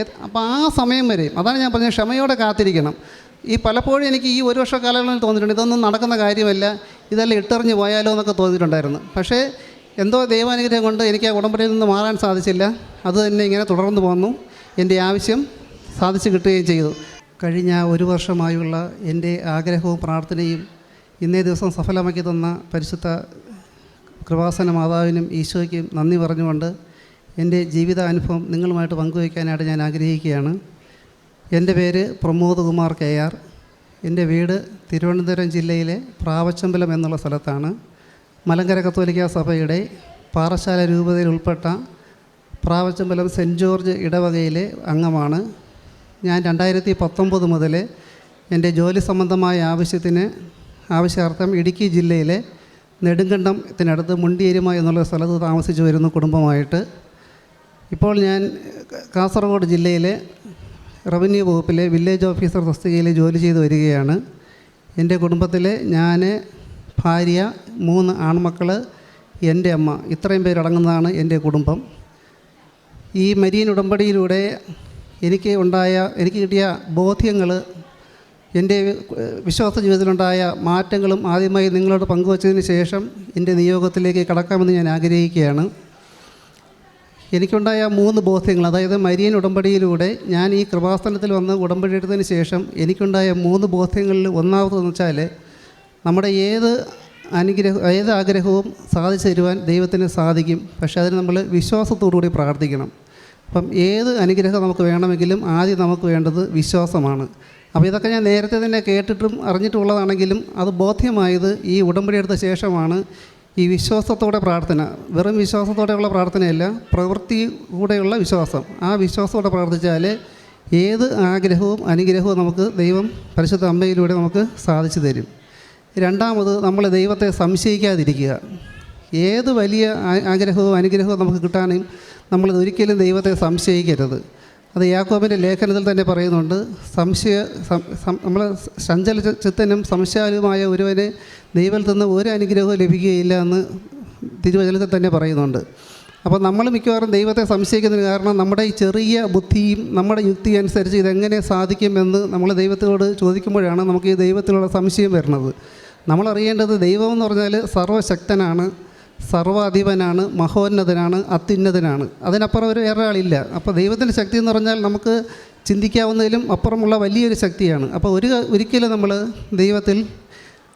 അപ്പോൾ ആ സമയം വരെ അതാണ് ഞാൻ പറഞ്ഞത് ക്ഷമയോടെ കാത്തിരിക്കണം. ഈ പലപ്പോഴും എനിക്ക് ഈ ഒരു വർഷ കാലയളവിൽ തോന്നിയിട്ടുണ്ട് ഇതൊന്നും നടക്കുന്ന കാര്യമല്ല ഇതെല്ലാം ഇട്ടെറിഞ്ഞ് പോയാലോ എന്നൊക്കെ തോന്നിയിട്ടുണ്ടായിരുന്നു. പക്ഷേ എന്തോ ദൈവാനുഗ്രഹം കൊണ്ട് എനിക്ക് ആ ഉടമ്പടിയിൽ നിന്ന് മാറാൻ സാധിച്ചില്ല. അത് തന്നെ ഇങ്ങനെ തുടർന്ന് പോന്നു. എന്റെ ആവശ്യം സാധിച്ചു കിട്ടുകയും ചെയ്തു. കഴിഞ്ഞ ഒരു വർഷമായുള്ള എന്റെ ആഗ്രഹവും പ്രാർത്ഥനയും ഇന്നേ ദിവസം സഫലമാക്കി തന്ന പരിശുദ്ധ കൃപാസന മാതാവിനും ഈശോയ്ക്കും നന്ദി പറഞ്ഞുകൊണ്ട് എന്റെ ജീവിതാനുഭവം നിങ്ങളുമായിട്ട് പങ്കുവയ്ക്കാനായിട്ട് ഞാൻ ആഗ്രഹിക്കുകയാണ്. എന്റെ പേര് പ്രമോദ് കുമാർ കെ ആർ. എന്റെ വീട് തിരുവനന്തപുരം ജില്ലയിലെ പ്രാവച്ചമ്പലം എന്നുള്ള സ്ഥലത്താണ്. മലങ്കര കത്തോലിക്ക സഭയുടെ പാറശാല രൂപതയിൽ ഉൾപ്പെട്ട പ്രാവച്ചമ്പലം സെന്റ് ജോർജ് ഇടവകയിലെ അംഗമാണ്. ഞാൻ രണ്ടായിരത്തി പത്തൊമ്പത് മുതൽ എന്റെ ജോലി സംബന്ധമായ ആവശ്യത്തിന് ആവശ്യാർത്ഥം ഇടുക്കി ജില്ലയിലെ നെടുങ്കണ്ടത്തിനടുത്ത് മുണ്ടിയേരുമ എന്നുള്ള സ്ഥലത്ത് താമസിച്ചു വരുന്നു കുടുംബമായിട്ട് ഇപ്പോൾ ഞാൻ കാസർഗോഡ് ജില്ലയിലെ റവന്യൂ വകുപ്പിലെ വില്ലേജ് ഓഫീസർ തസ്തികയിൽ ജോലി ചെയ്തു വരികയാണ്. എന്റെ കുടുംബത്തിൽ ഞാൻ ഭാര്യ മൂന്ന് ആൺമക്കൾ എന്റെ അമ്മ ഇത്രയും പേരടങ്ങുന്നതാണ് എന്റെ കുടുംബം. ഈ മരിയൻ ഉടമ്പടിയിലൂടെ എനിക്ക് ഉണ്ടായ എനിക്ക് കിട്ടിയ ബോധ്യങ്ങൾ എന്റെ വിശ്വാസ ജീവിതത്തിലുണ്ടായ മാറ്റങ്ങളും ആദ്യമായി നിങ്ങളോട് പങ്കുവച്ചതിന് ശേഷം എന്റെ നിയോഗത്തിലേക്ക് കടക്കാമെന്ന് ഞാൻ ആഗ്രഹിക്കുകയാണ്. എനിക്കുണ്ടായ മൂന്ന് ബോധ്യങ്ങൾ അതായത് മരിയൻ ഉടമ്പടിയിലൂടെ ഞാൻ ഈ കൃപാസനത്തിൽ വന്ന് ഉടമ്പടി എടുത്തതിന് ശേഷം എനിക്കുണ്ടായ മൂന്ന് ബോധ്യങ്ങളിൽ ഒന്നാമതെന്ന് വെച്ചാൽ നമ്മുടെ ഏത് അനുഗ്രഹ ഏത് ആഗ്രഹവും സാധിച്ചു തരുവാൻ ദൈവത്തിന് സാധിക്കും. പക്ഷേ അതിന് നമ്മൾ വിശ്വാസത്തോടുകൂടി പ്രാർത്ഥിക്കണം. അപ്പം ഏത് അനുഗ്രഹം നമുക്ക് വേണമെങ്കിലും ആദ്യം നമുക്ക് വേണ്ടത് വിശ്വാസമാണ്. അപ്പോൾ ഇതൊക്കെ ഞാൻ നേരത്തെ തന്നെ കേട്ടിട്ടും അറിഞ്ഞിട്ടുള്ളതാണെങ്കിലും അത് ബോധ്യമായത് ഈ ഉടമ്പടി എടുത്ത ശേഷമാണ് ഈ വിശ്വാസത്തോടെ പ്രാർത്ഥന വെറും വിശ്വാസത്തോടെയുള്ള പ്രാർത്ഥനയല്ല പ്രവൃത്തി കൂടെയുള്ള വിശ്വാസം. ആ വിശ്വാസത്തോടെ പ്രാർത്ഥിച്ചാൽ ഏത് ആഗ്രഹവും അനുഗ്രഹവും നമുക്ക് ദൈവം പരിശുദ്ധ അമ്മയിലൂടെ നമുക്ക് സാധിച്ചു തരും. രണ്ടാമത് നമ്മൾ ദൈവത്തെ സംശയിക്കാതിരിക്കുക. ഏത് വലിയ ആഗ്രഹവും അനുഗ്രഹവും നമുക്ക് കിട്ടാനും നമ്മൾ ഒരിക്കലും ദൈവത്തെ സംശയിക്കരുത്. അത് യാക്കോബിന്റെ ലേഖനത്തിൽ തന്നെ പറയുന്നുണ്ട് സംശയ നമ്മൾ ചഞ്ചല ചിത്തനും സംശയാലുമായ ഒരുവന് ദൈവത്തിൽ നിന്ന് ഒരു അനുഗ്രഹവും ലഭിക്കുകയില്ല എന്ന് തിരുവചനത്തിൽ തന്നെ പറയുന്നുണ്ട്. അപ്പോൾ നമ്മൾ മിക്കവാറും ദൈവത്തെ സംശയിക്കുന്നതിന് കാരണം നമ്മുടെ ഈ ചെറിയ ബുദ്ധിയും നമ്മുടെ യുക്തി അനുസരിച്ച് ഇതെങ്ങനെ സാധിക്കുമെന്ന് നമ്മൾ ദൈവത്തോട് ചോദിക്കുമ്പോഴാണ് നമുക്ക് ഈ ദൈവത്തിലുള്ള സംശയം വരുന്നത്. നമ്മളറിയേണ്ടത് ദൈവം എന്ന് പറഞ്ഞാൽ സർവശക്തനാണ്. സർവാധിപനാണ് മഹോന്നതനാണ് അത്യുന്നതനാണ്. അതിനപ്പുറം ഒരു വേറെ ആളില്ല അപ്പോൾ ദൈവത്തിന്റെ ശക്തി എന്ന് പറഞ്ഞാൽ നമുക്ക് ചിന്തിക്കാവുന്നതിലും അപ്പുറമുള്ള വലിയൊരു ശക്തിയാണ്. അപ്പോൾ ഒരു ഒരിക്കലും നമ്മൾ ദൈവത്തിൽ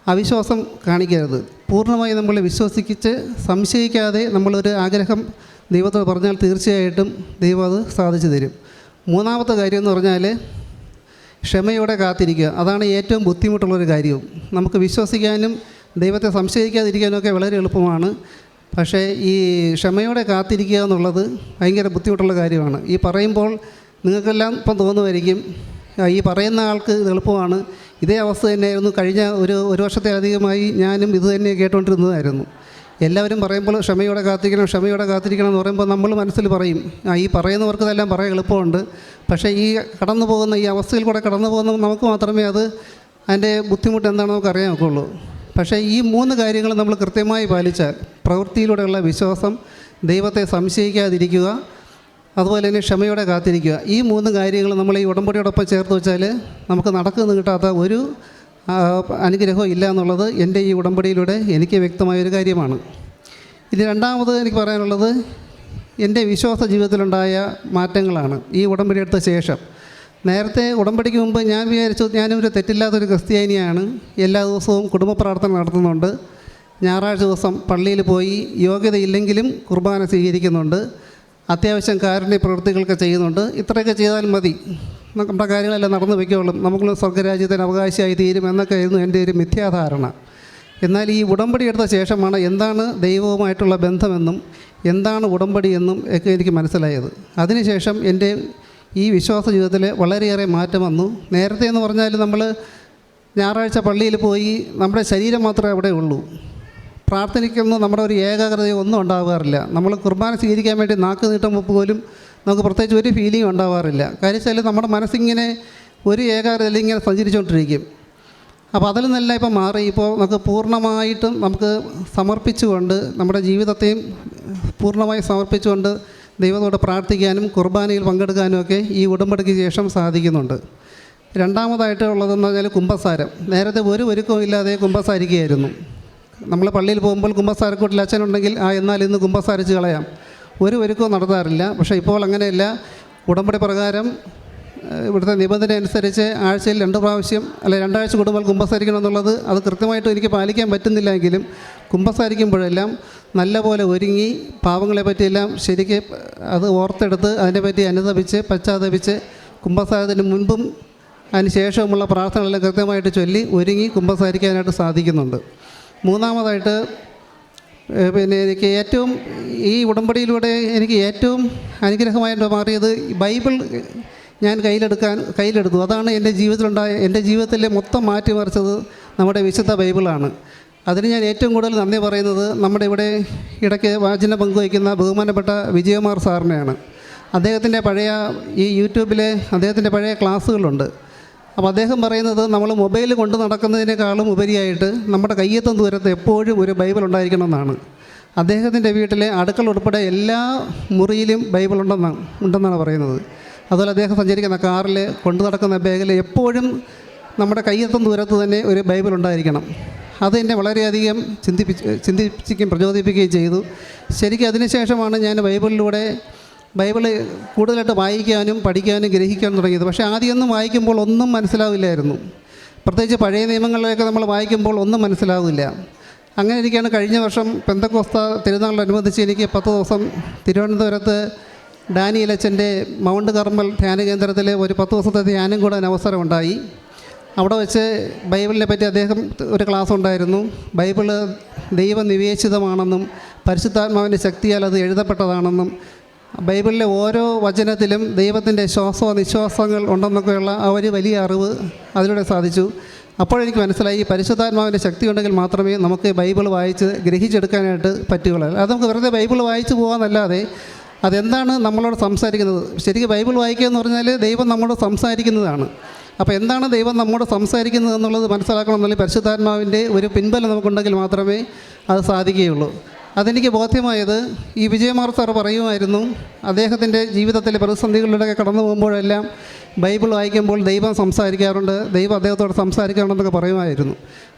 അവിശ്വാസം കാണിക്കരുത്. പൂർണമായി നമ്മൾ വിശ്വസിച്ച് സംശയിക്കാതെ നമ്മളൊരു ആഗ്രഹം ദൈവത്തോട് പറഞ്ഞാൽ തീർച്ചയായിട്ടും ദൈവം അത് സാധിച്ചു തരും. മൂന്നാമത്തെ കാര്യം എന്ന് പറഞ്ഞാൽ ക്ഷമയോടെ കാത്തിരിക്കുക. അതാണ് ഏറ്റവും ബുദ്ധിമുട്ടുള്ളൊരു കാര്യവും. നമുക്ക് വിശ്വസിക്കാനും ദൈവത്തെ സംശയിക്കാതിരിക്കാനൊക്കെ വളരെ എളുപ്പമാണ്. പക്ഷേ ഈ ക്ഷമയോടെ കാത്തിരിക്കുക എന്നുള്ളത് ഭയങ്കര ബുദ്ധിമുട്ടുള്ള കാര്യമാണ്. ഈ പറയുമ്പോൾ നിങ്ങൾക്കെല്ലാം ഇപ്പം തോന്നുമായിരിക്കും ഈ പറയുന്ന ആൾക്ക് ഇത് എളുപ്പമാണ്. ഇതേ അവസ്ഥ തന്നെയായിരുന്നു കഴിഞ്ഞ ഒരു ഒരു വർഷത്തിലധികമായി ഞാനും ഇത് തന്നെ കേട്ടുകൊണ്ടിരുന്നതായിരുന്നു. എല്ലാവരും പറയുമ്പോൾ ക്ഷമയോടെ കാത്തിരിക്കണം ക്ഷമയോടെ കാത്തിരിക്കണം എന്ന് പറയുമ്പോൾ നമ്മൾ മനസ്സിൽ പറയും ഈ പറയുന്നവർക്ക് ഇതെല്ലാം പറയാൻ എളുപ്പമുണ്ട്. പക്ഷേ ഈ കടന്നു പോകുന്ന ഈ അവസ്ഥയിൽ കൂടെ കടന്നു പോകുന്ന നമുക്ക് മാത്രമേ അത് അതിന്റെ ബുദ്ധിമുട്ട് എന്താണെന്ന് നമുക്ക് അറിയാൻ പക്ഷേ ഈ മൂന്ന് കാര്യങ്ങൾ നമ്മൾ കൃത്യമായി പാലിച്ചാൽ പ്രവൃത്തിയിലൂടെയുള്ള വിശ്വാസം ദൈവത്തെ സംശയിക്കാതിരിക്കുക അതുപോലെ തന്നെ ക്ഷമയോടെ കാത്തിരിക്കുക. ഈ മൂന്ന് കാര്യങ്ങൾ നമ്മൾ ഈ ഉടമ്പടിയോടൊപ്പം ചേർത്ത് വെച്ചാൽ നമുക്ക് നടക്കുന്നു കിട്ടാത്ത ഒരു അനുഗ്രഹവും ഇല്ല എന്നുള്ളത് എന്റെ ഈ ഉടമ്പടിയിലൂടെ എനിക്ക് വ്യക്തമായൊരു കാര്യമാണ്. ഇനി രണ്ടാമത് എനിക്ക് പറയാനുള്ളത് എന്റെ വിശ്വാസ ജീവിതത്തിലുണ്ടായ മാറ്റങ്ങളാണ് ഈ ഉടമ്പടി എടുത്ത ശേഷം. നേരത്തെ ഉടമ്പടിക്ക് മുമ്പ് ഞാൻ വിചാരിച്ചു ഞാനൊരു തെറ്റില്ലാത്തൊരു ക്രിസ്ത്യാനിയാണ്. എല്ലാ ദിവസവും കുടുംബ പ്രാർത്ഥന നടത്തുന്നുണ്ട്. ഞായറാഴ്ച ദിവസം പള്ളിയിൽ പോയി യോഗ്യതയില്ലെങ്കിലും കുർബാന സ്വീകരിക്കുന്നുണ്ട്. അത്യാവശ്യം കാരുണ്യ പ്രവൃത്തികളൊക്കെ ചെയ്യുന്നുണ്ട്. ഇത്രയൊക്കെ ചെയ്താൽ മതി. നമ്മുടെ കാര്യങ്ങളെല്ലാം നടന്നു വയ്ക്കോളും നമുക്കുള്ള സ്വർഗരാജ്യത്തിന് അവകാശമായി തീരും എന്നൊക്കെ ആയിരുന്നു എന്റെ ഒരു മിഥ്യാധാരണ. എന്നാൽ ഈ ഉടമ്പടി എടുത്ത ശേഷമാണ് എന്താണ് ദൈവവുമായിട്ടുള്ള ബന്ധമെന്നും എന്താണ് ഉടമ്പടി എന്നും ഒക്കെ എനിക്ക് മനസ്സിലായത്. അതിനുശേഷം എന്റെ ഈ വിശ്വാസ ജീവിതത്തിൽ വളരെയേറെ മാറ്റം വന്നു. നേരത്തെ എന്ന് പറഞ്ഞാൽ നമ്മൾ ഞായറാഴ്ച പള്ളിയിൽ പോയി നമ്മുടെ ശരീരം മാത്രമേ അവിടെ ഉള്ളൂ. പ്രാർത്ഥനയ്ക്കൊന്നും നമ്മുടെ ഒരു ഏകാഗ്രതയോ ഒന്നും ഉണ്ടാകാറില്ല നമ്മൾ കുർബാന സ്വീകരിക്കാൻ വേണ്ടി നാക്ക് നീട്ടുമ്പോൾ പോലും നമുക്ക് പ്രത്യേകിച്ച് ഒരു ഫീലിംഗ് ഉണ്ടാവാറില്ല. കാര്യം വെച്ചാൽ നമ്മുടെ മനസ്സിങ്ങനെ ഒരു ഏകാഗ്രതയിൽ ഇങ്ങനെ സഞ്ചരിച്ചുകൊണ്ടിരിക്കും. അപ്പോൾ അതിൽ നിന്നെല്ലാം ഇപ്പം മാറി. ഇപ്പോൾ നമുക്ക് പൂർണമായിട്ടും നമുക്ക് സമർപ്പിച്ചുകൊണ്ട് നമ്മുടെ ജീവിതത്തെയും പൂർണമായി സമർപ്പിച്ചുകൊണ്ട് ദൈവത്തോട് പ്രാർത്ഥിക്കാനും കുർബാനയിൽ പങ്കെടുക്കാനും ഒക്കെ ഈ ഉടമ്പടിക്ക് ശേഷം സാധിക്കുന്നുണ്ട്. രണ്ടാമതായിട്ട് ഉള്ളതെന്ന് പറഞ്ഞാൽ കുമ്പസാരം നേരത്തെ ഒരു ഒരുക്കവും ഇല്ലാതെ കുമ്പസാരിക്കുകയായിരുന്നു നമ്മൾ പള്ളിയിൽ പോകുമ്പോൾ കുമ്പസാരക്കൂട്ടിൽ അച്ഛനുണ്ടെങ്കിൽ ആ എന്നാൽ ഇന്ന് കുമ്പസാരിച്ച് കളയാം. ഒരു ഒരുക്കവും നടത്താറില്ല. പക്ഷേ ഇപ്പോൾ അങ്ങനെയല്ല. ഉടമ്പടി പ്രകാരം ഇവിടുത്തെ നിബന്ധന അനുസരിച്ച് ആഴ്ചയിൽ രണ്ട് പ്രാവശ്യം അല്ലെ രണ്ടാഴ്ച കൂടുമ്പോൾ കുമ്പസാരിക്കണം എന്നുള്ളത് അത് കൃത്യമായിട്ട് എനിക്ക് പാലിക്കാൻ പറ്റുന്നില്ലെങ്കിലും കുമ്പസാരിക്കുമ്പോഴെല്ലാം നല്ലപോലെ ഒരുങ്ങി പാവങ്ങളെ പറ്റിയെല്ലാം ശരിക്ക് അത് ഓർത്തെടുത്ത് അതിനെപ്പറ്റി അനുദപിച്ച് പശ്ചാത്തപിച്ച് കുമ്പസാരത്തിന് മുൻപും അതിന് ശേഷമുള്ള പ്രാർത്ഥനകളെല്ലാം കൃത്യമായിട്ട് ചൊല്ലി ഒരുങ്ങി കുമ്പസാരിക്കാനായിട്ട് സാധിക്കുന്നുണ്ട്. മൂന്നാമതായിട്ട് പിന്നെ എനിക്ക് ഏറ്റവും ഈ ഉടമ്പടിയിലൂടെ എനിക്ക് ഏറ്റവും അനുഗ്രഹമായിട്ട് മാറിയത് ബൈബിൾ ഞാൻ കയ്യിലെടുക്കാൻ കയ്യിലെടുത്തു. അതാണ് എന്റെ ജീവിതത്തിലുണ്ടായ എന്റെ ജീവിതത്തിലെ മൊത്തം മാറ്റിമറിച്ചത് നമ്മുടെ വിശുദ്ധ ബൈബിളാണ്. അതിന് ഞാൻ ഏറ്റവും കൂടുതൽ നന്ദി പറയുന്നത് നമ്മുടെ ഇവിടെ ഇടയ്ക്ക് വാചന പങ്കുവയ്ക്കുന്ന ബഹുമാനപ്പെട്ട വിജയകുമാർ സാറിനെയാണ്. അദ്ദേഹത്തിന്റെ പഴയ ഈ യൂട്യൂബിലെ അദ്ദേഹത്തിന്റെ പഴയ ക്ലാസ്സുകളുണ്ട്. അപ്പോൾ അദ്ദേഹം പറയുന്നത് നമ്മൾ മൊബൈൽ കൊണ്ട് നടക്കുന്നതിനേക്കാളും ഉപരിയായിട്ട് നമ്മുടെ കയ്യെത്തും ദൂരത്ത് എപ്പോഴും ഒരു ബൈബിൾ ഉണ്ടായിരിക്കണമെന്നാണ്. അദ്ദേഹത്തിന്റെ വീട്ടിലെ അടുക്കള ഉൾപ്പെടെ എല്ലാ മുറിയിലും ബൈബിൾ ഉണ്ടെന്നാണ് ഉണ്ടെന്നാണ് പറയുന്നത്. അതുപോലെ അദ്ദേഹം സഞ്ചരിക്കുന്ന കാറിൽ കൊണ്ടു നടക്കുന്ന ബാഗിൽ എപ്പോഴും നമ്മുടെ കയ്യെത്തും ദൂരത്ത് തന്നെ ഒരു ബൈബിൾ ഉണ്ടായിരിക്കണം. അത് എന്നെ വളരെയധികം ചിന്തിപ്പിച്ച് ചിന്തിപ്പിക്കുകയും പ്രചോദിപ്പിക്കുകയും ചെയ്തു. ശരിക്കും അതിനുശേഷമാണ് ഞാൻ ബൈബിളിലൂടെ ബൈബിൾ കൂടുതലായിട്ട് വായിക്കാനും പഠിക്കാനും ഗ്രഹിക്കാനും തുടങ്ങിയത്. പക്ഷേ ആദ്യമൊന്നും വായിക്കുമ്പോൾ ഒന്നും മനസ്സിലാവില്ലായിരുന്നു. പ്രത്യേകിച്ച് പഴയ നിയമങ്ങളിലൊക്കെ നമ്മൾ വായിക്കുമ്പോൾ ഒന്നും മനസ്സിലാവില്ല. അങ്ങനെ ഇരിക്കുകയാണ്. കഴിഞ്ഞ വർഷം പെന്തക്കോസ്ത തിരുനാളിനനുബന്ധിച്ച് എനിക്ക് പത്ത് ദിവസം തിരുവനന്തപുരത്ത് ഡാനി ഇലച്ചന്റെ മൗണ്ട് കർമ്മൽ ധ്യാന കേന്ദ്രത്തിൽ ഒരു പത്ത് ദിവസത്തെ ധ്യാനം കൂടാൻ അവസരമുണ്ടായി. അവിടെ വെച്ച് ബൈബിളിനെ പറ്റി അദ്ദേഹം ഒരു ക്ലാസ് ഉണ്ടായിരുന്നു. ബൈബിൾ ദൈവം നിവേശിതമാണെന്നും പരിശുദ്ധാത്മാവിന്റെ ശക്തിയാൽ അത് എഴുതപ്പെട്ടതാണെന്നും ബൈബിളിലെ ഓരോ വചനത്തിലും ദൈവത്തിന്റെ ശ്വാസോ നിശ്വാസങ്ങൾ ഉണ്ടെന്നൊക്കെയുള്ള ആ ഒരു വലിയ അറിവ് അതിലൂടെ സാധിച്ചു. അപ്പോഴെനിക്ക് മനസ്സിലായി പരിശുദ്ധാത്മാവിന്റെ ശക്തി ഉണ്ടെങ്കിൽ മാത്രമേ നമുക്ക് ബൈബിൾ വായിച്ച് ഗ്രഹിച്ചെടുക്കാനായിട്ട് പറ്റുകയുള്ളൂ. അത് നമുക്ക് വെറുതെ ബൈബിൾ വായിച്ച് പോകാമെന്നല്ലാതെ അതെന്താണ് നമ്മളോട് സംസാരിക്കുന്നത്? ശരിക്കും ബൈബിൾ വായിക്കുക എന്ന് പറഞ്ഞാൽ ദൈവം നമ്മളോട് സംസാരിക്കുന്നതാണ്. അപ്പോൾ എന്താണ് ദൈവം നമ്മോട് സംസാരിക്കുന്നത് എന്നുള്ളത് മനസ്സിലാക്കണമെന്നുണ്ടെങ്കിൽ പരിശുദ്ധാത്മാവിന്റെ ഒരു പിൻബലം നമുക്കുണ്ടെങ്കിൽ മാത്രമേ അത് സാധിക്കുകയുള്ളൂ. അതെനിക്ക് ബോധ്യമായത് ഈ വിജയമാർ സാർ പറയുമായിരുന്നു അദ്ദേഹത്തിന്റെ ജീവിതത്തിലെ പ്രതിസന്ധികളിലൂടെ കടന്നു പോകുമ്പോഴെല്ലാം ബൈബിൾ വായിക്കുമ്പോൾ ദൈവം സംസാരിക്കാറുണ്ട് ദൈവം അദ്ദേഹത്തോട് സംസാരിക്കാറുണ്ടെന്നൊക്കെ പറയുമായിരുന്നു.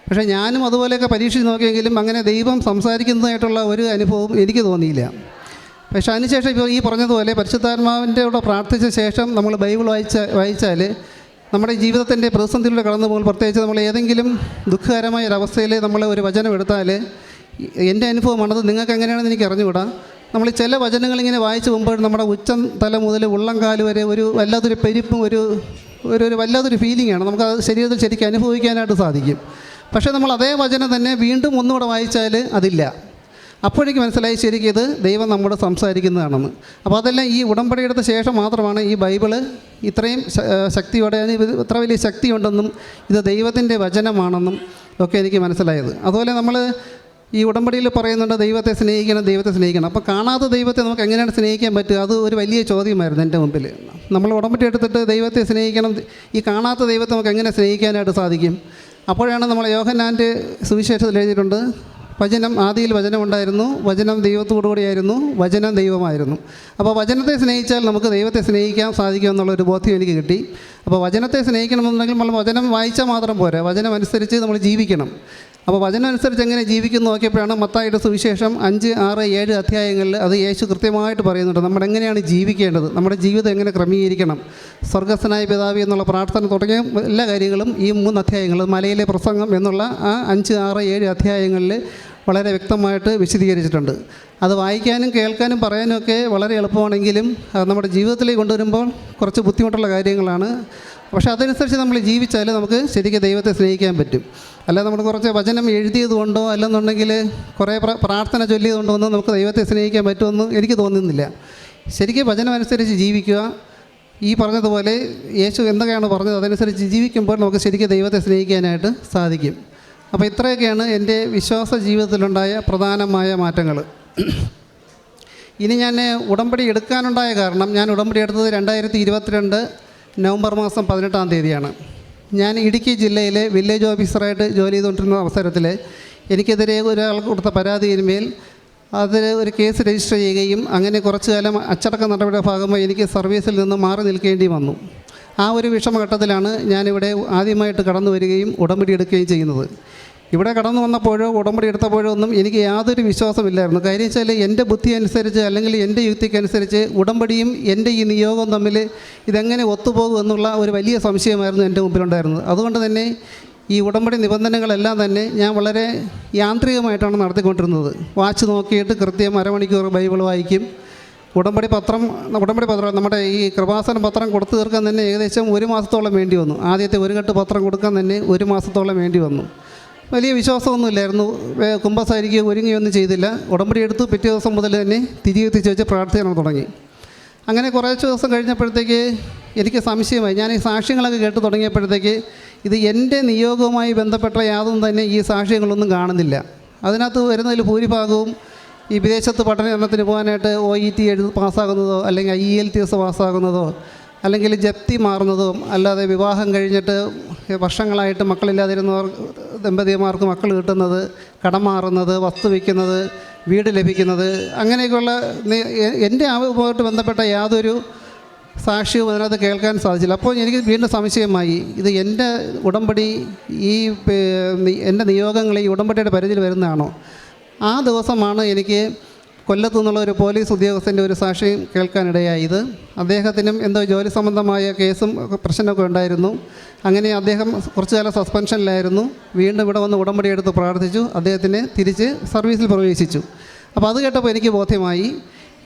പക്ഷേ ഞാനും അതുപോലെയൊക്കെ പരീക്ഷിച്ച് നോക്കിയെങ്കിലും അങ്ങനെ ദൈവം സംസാരിക്കുന്നതായിട്ടുള്ള ഒരു അനുഭവം എനിക്ക് തോന്നിയില്ല. പക്ഷേ അതിനുശേഷം ഇപ്പോൾ ഈ പറഞ്ഞതുപോലെ പരിശുദ്ധാത്മാവിന്റെ കൂടെ പ്രാർത്ഥിച്ച ശേഷം നമ്മൾ ബൈബിൾ വായിച്ച വായിച്ചാൽ നമ്മുടെ ജീവിതത്തിന്റെ പ്രതിസന്ധിയിലൂടെ കടന്നു പോകുമ്പോൾ പ്രത്യേകിച്ച് നമ്മൾ ഏതെങ്കിലും ദുഃഖകരമായ ഒരവസ്ഥയിൽ നമ്മൾ ഒരു വചനം എടുത്താൽ എന്റെ അനുഭവമാണത് നിങ്ങൾക്ക് എങ്ങനെയാണെന്ന് എനിക്ക് അറിഞ്ഞുകൂടാ. നമ്മൾ ചില വചനങ്ങൾ ഇങ്ങനെ വായിച്ചു പോകുമ്പോൾ നമ്മുടെ ഉച്ചം തല മുതൽ ഉള്ളംകാൽ വരെ ഒരു വല്ലാത്തൊരു പെരുപ്പും ഒരു ഒരു ഒരു വല്ലാത്തൊരു ഫീലിംഗാണ് നമുക്ക് അത് ശരീരത്തിൽ ശരിക്കും അനുഭവിക്കാനായിട്ട് സാധിക്കും. പക്ഷേ നമ്മൾ അതേ വചനം തന്നെ വീണ്ടും ഒന്നുകൂടെ വായിച്ചാൽ അതില്ല. അപ്പോഴേക്ക് മനസ്സിലായി ശരിക്കും ഇത് ദൈവം നമ്മോട് സംസാരിക്കുന്നതാണെന്ന്. അപ്പോൾ അതെല്ലാം ഈ ഉടമ്പടി എടുത്ത ശേഷം മാത്രമാണ് ഈ ബൈബിൾ ഇത്രയും ശക്തിയോടെ ഇത്ര വലിയ ശക്തിയുണ്ടെന്നും ഇത് ദൈവത്തിന്റെ വചനമാണെന്നും ഒക്കെ എനിക്ക് മനസ്സിലായത്. അതുപോലെ നമ്മൾ ഈ ഉടമ്പടിയിൽ പറയുന്നുണ്ട് ദൈവത്തെ സ്നേഹിക്കണം ദൈവത്തെ സ്നേഹിക്കണം. അപ്പോൾ കാണാത്ത ദൈവത്തെ നമുക്ക് എങ്ങനെയാണ് സ്നേഹിക്കാൻ പറ്റുക? അത് ഒരു വലിയ ചോദ്യമായിരുന്നു എന്റെ മുമ്പിൽ. നമ്മൾ ഉടമ്പടി എടുത്തിട്ട് ദൈവത്തെ സ്നേഹിക്കണം ഈ കാണാത്ത ദൈവത്തെ നമുക്ക് എങ്ങനെ സ്നേഹിക്കാനായിട്ട് സാധിക്കും? അപ്പോഴാണ് നമ്മൾ യോഹന്നാന്റെ സുവിശേഷത്തിൽ എഴുതിയിട്ടുണ്ട് വചനം ആദിയിൽ വചനമുണ്ടായിരുന്നു. വചനം ദൈവത്തോടുകൂടിയായിരുന്നു വചനം ദൈവമായിരുന്നു. അപ്പോൾ വചനത്തെ സ്നേഹിച്ചാൽ നമുക്ക് ദൈവത്തെ സ്നേഹിക്കാൻ സാധിക്കും എന്നുള്ളൊരു ബോധ്യം എനിക്ക് കിട്ടി. അപ്പോൾ വചനത്തെ സ്നേഹിക്കണമെന്നുണ്ടെങ്കിൽ നമ്മൾ വചനം വായിച്ചാൽ മാത്രം പോരാ. വചനം അനുസരിച്ച് നമ്മൾ ജീവിക്കണം. അപ്പോൾ വചനം അനുസരിച്ച് എങ്ങനെ ജീവിക്കുന്നു നോക്കിയപ്പോഴാണ് മത്തായിട്ട് സുവിശേഷം അഞ്ച് ആറ് ഏഴ് അധ്യായങ്ങളിൽ അത് യേശു കൃത്യമായിട്ട് പറയുന്നുണ്ട്. നമ്മൾ എങ്ങനെയാണ് ജീവിക്കേണ്ടത്? നമ്മുടെ ജീവിതം എങ്ങനെ ക്രമീകരിക്കണം? സ്വർഗസ്ഥനായ പിതാവി എന്നുള്ള പ്രാർത്ഥന തുടങ്ങിയ എല്ലാ കാര്യങ്ങളും ഈ മൂന്ന് അധ്യായങ്ങൾ മലയിലെ പ്രസംഗം എന്നുള്ള ആ അഞ്ച് ആറ് ഏഴ് അധ്യായങ്ങളിൽ വളരെ വ്യക്തമായിട്ട് വിശദീകരിച്ചിട്ടുണ്ട്. അത് വായിക്കാനും കേൾക്കാനും പറയാനുമൊക്കെ വളരെ എളുപ്പമാണെങ്കിലും അത് നമ്മുടെ ജീവിതത്തിലേക്ക് കൊണ്ടുവരുമ്പോൾ കുറച്ച് ബുദ്ധിമുട്ടുള്ള കാര്യങ്ങളാണ്. പക്ഷേ അതനുസരിച്ച് നമ്മൾ ജീവിച്ചാൽ നമുക്ക് ശരിക്കും ദൈവത്തെ സ്നേഹിക്കാൻ പറ്റും. അല്ല നമ്മൾ കുറച്ച് വചനം എഴുതിയത് കൊണ്ടോ അല്ലെന്നുണ്ടെങ്കിൽ കുറേ പ്ര- പ്രാർത്ഥന ചൊല്ലിയത് കൊണ്ടോ ഒന്നും നമുക്ക് ദൈവത്തെ സ്നേഹിക്കാൻ പറ്റുമെന്ന് എനിക്ക് തോന്നുന്നില്ല. ശരിക്കും വചനം അനുസരിച്ച് ജീവിക്കുക. ഈ പറഞ്ഞതുപോലെ യേശു എന്തൊക്കെയാണ് പറഞ്ഞത്? അതനുസരിച്ച് ജീവിക്കുമ്പോൾ നമുക്ക് ശരിക്കും ദൈവത്തെ സ്നേഹിക്കാനായിട്ട് സാധിക്കും. അപ്പോൾ ഇത്രയൊക്കെയാണ് എന്റെ വിശ്വാസ ജീവിതത്തിലുണ്ടായ പ്രധാനമായ മാറ്റങ്ങൾ. ഇനി ഞാൻ ഉടമ്പടി എടുക്കാനുണ്ടായ കാരണം ഞാൻ ഉടമ്പടി എടുത്തത് രണ്ടായിരത്തി ഇരുപത്തിരണ്ട് നവംബർ മാസം പതിനെട്ടാം തീയതിയാണ്. ഞാൻ ഇടുക്കി ജില്ലയിലെ വില്ലേജ് ഓഫീസറായിട്ട് ജോലി ചെയ്തുകൊണ്ടിരുന്ന അവസരത്തിൽ എനിക്കെതിരെ ഒരാൾ കൊടുത്ത പരാതിയിന്മേൽ അതിൽ ഒരു കേസ് രജിസ്റ്റർ ചെയ്യുകയും അങ്ങനെ കുറച്ചു കാലം അച്ചടക്ക നടപടിയുടെ ഭാഗമായി എനിക്ക് സർവീസിൽ നിന്ന് മാറി നിൽക്കേണ്ടി വന്നു. ആ ഒരു വിഷമഘട്ടത്തിലാണ് ഞാനിവിടെ ആദ്യമായിട്ട് കടന്നു വരികയും ഉടമ്പടി എടുക്കുകയും ചെയ്യുന്നത്. ഇവിടെ കടന്നു വന്നപ്പോഴോ ഉടമ്പടി എടുത്തപ്പോഴോ ഒന്നും എനിക്ക് യാതൊരു വിശ്വാസമില്ലായിരുന്നു. കാര്യം വെച്ചാൽ എന്റെ ബുദ്ധി അനുസരിച്ച് അല്ലെങ്കിൽ എന്റെ യുക്തിക്കനുസരിച്ച് ഉടമ്പടിയും എന്റെ ഈ നിയോഗവും തമ്മിൽ ഇതെങ്ങനെ ഒത്തുപോകും എന്നുള്ള ഒരു വലിയ സംശയമായിരുന്നു എന്റെ മുമ്പിലുണ്ടായിരുന്നത്. അതുകൊണ്ട് തന്നെ ഈ ഉടമ്പടി നിബന്ധനകളെല്ലാം തന്നെ ഞാൻ വളരെ യാന്ത്രികമായിട്ടാണ് നടത്തിക്കൊണ്ടിരുന്നത്. വാച്ച് നോക്കിയിട്ട് കൃത്യം അരമണിക്കൂർ ബൈബിൾ വായിക്കും. ഉടമ്പടി പത്രം ഉടമ്പടി പത്രം നമ്മുടെ ഈ കൃപാസന പത്രം കൊടുത്തു തീർക്കാൻ തന്നെ ഏകദേശം ഒരു മാസത്തോളം വേണ്ടി വന്നു. ആദ്യത്തെ ഒരു കെട്ട് പത്രം കൊടുക്കാൻ തന്നെ ഒരു മാസത്തോളം വേണ്ടി വന്നു. വലിയ വിശ്വാസമൊന്നുമില്ലായിരുന്നു. കുംഭസാരിക്കുകയോ ഒരുങ്ങുകയൊന്നും ചെയ്തില്ല. ഉടമ്പടി എടുത്തു പിറ്റേ ദിവസം മുതൽ തന്നെ തിരികെത്തിച്ച് വെച്ച് പ്രാർത്ഥിക്കണം തുടങ്ങി. അങ്ങനെ കുറച്ച് ദിവസം കഴിഞ്ഞപ്പോഴത്തേക്ക് എനിക്ക് സംശയമായി. ഞാൻ ഈ സാക്ഷ്യങ്ങളൊക്കെ കേട്ട് തുടങ്ങിയപ്പോഴത്തേക്ക് ഇത് എന്റെ നിയോഗവുമായി ബന്ധപ്പെട്ട യാതൊന്നും തന്നെ ഈ സാക്ഷ്യങ്ങളൊന്നും കാണുന്നില്ല. അതിനകത്ത് വരുന്നതിൽ ഭൂരിഭാഗവും ഈ വിദേശത്ത് പഠനത്തിന് പോകാനായിട്ട് ഒ ഇ ടി എഴുതി പാസ്സാകുന്നതോ അല്ലെങ്കിൽ ഐ എൽ ടി എസ് പാസ്സാകുന്നതോ അല്ലെങ്കിൽ ജപ്തി മാറുന്നതോ അല്ലാതെ വിവാഹം കഴിഞ്ഞിട്ട് വർഷങ്ങളായിട്ട് മക്കളില്ലാതിരുന്നവർ ദമ്പതിമാർക്ക് മക്കൾ കിട്ടുന്നത് കടം മാറുന്നത് വസ്തു വയ്ക്കുന്നത് വീട് ലഭിക്കുന്നത് അങ്ങനെയൊക്കെയുള്ള എന്റെ ആവുമായിട്ട് ബന്ധപ്പെട്ട യാതൊരു സാക്ഷ്യവും അതിനകത്ത് കേൾക്കാൻ സാധിച്ചില്ല. അപ്പോൾ എനിക്ക് വീണ്ടും സംശയമായി ഇത് എന്റെ ഉടമ്പടി ഈ എന്റെ നിയോഗങ്ങൾ ഈ ഉടമ്പടിയുടെ പരിധിയിൽ വരുന്നതാണോ? ആ ദിവസമാണ് എനിക്ക് കൊല്ലത്തു നിന്നുള്ള ഒരു പോലീസ് ഉദ്യോഗസ്ഥന്റെ ഒരു സാക്ഷ്യം കേൾക്കാനിടയായത്. അദ്ദേഹത്തിനും എന്തോ ജോലി സംബന്ധമായ കേസും പ്രശ്നമൊക്കെ ഉണ്ടായിരുന്നു. അങ്ങനെ അദ്ദേഹം കുറച്ചു കാലം സസ്പെൻഷനിലായിരുന്നു. വീണ്ടും ഇവിടെ വന്ന് ഉടമ്പടി എടുത്ത് പ്രാർത്ഥിച്ചു. അദ്ദേഹത്തിനെ തിരിച്ച് സർവീസിൽ പ്രവേശിച്ചു. അപ്പോൾ അത് കേട്ടപ്പോൾ എനിക്ക് ബോധ്യമായി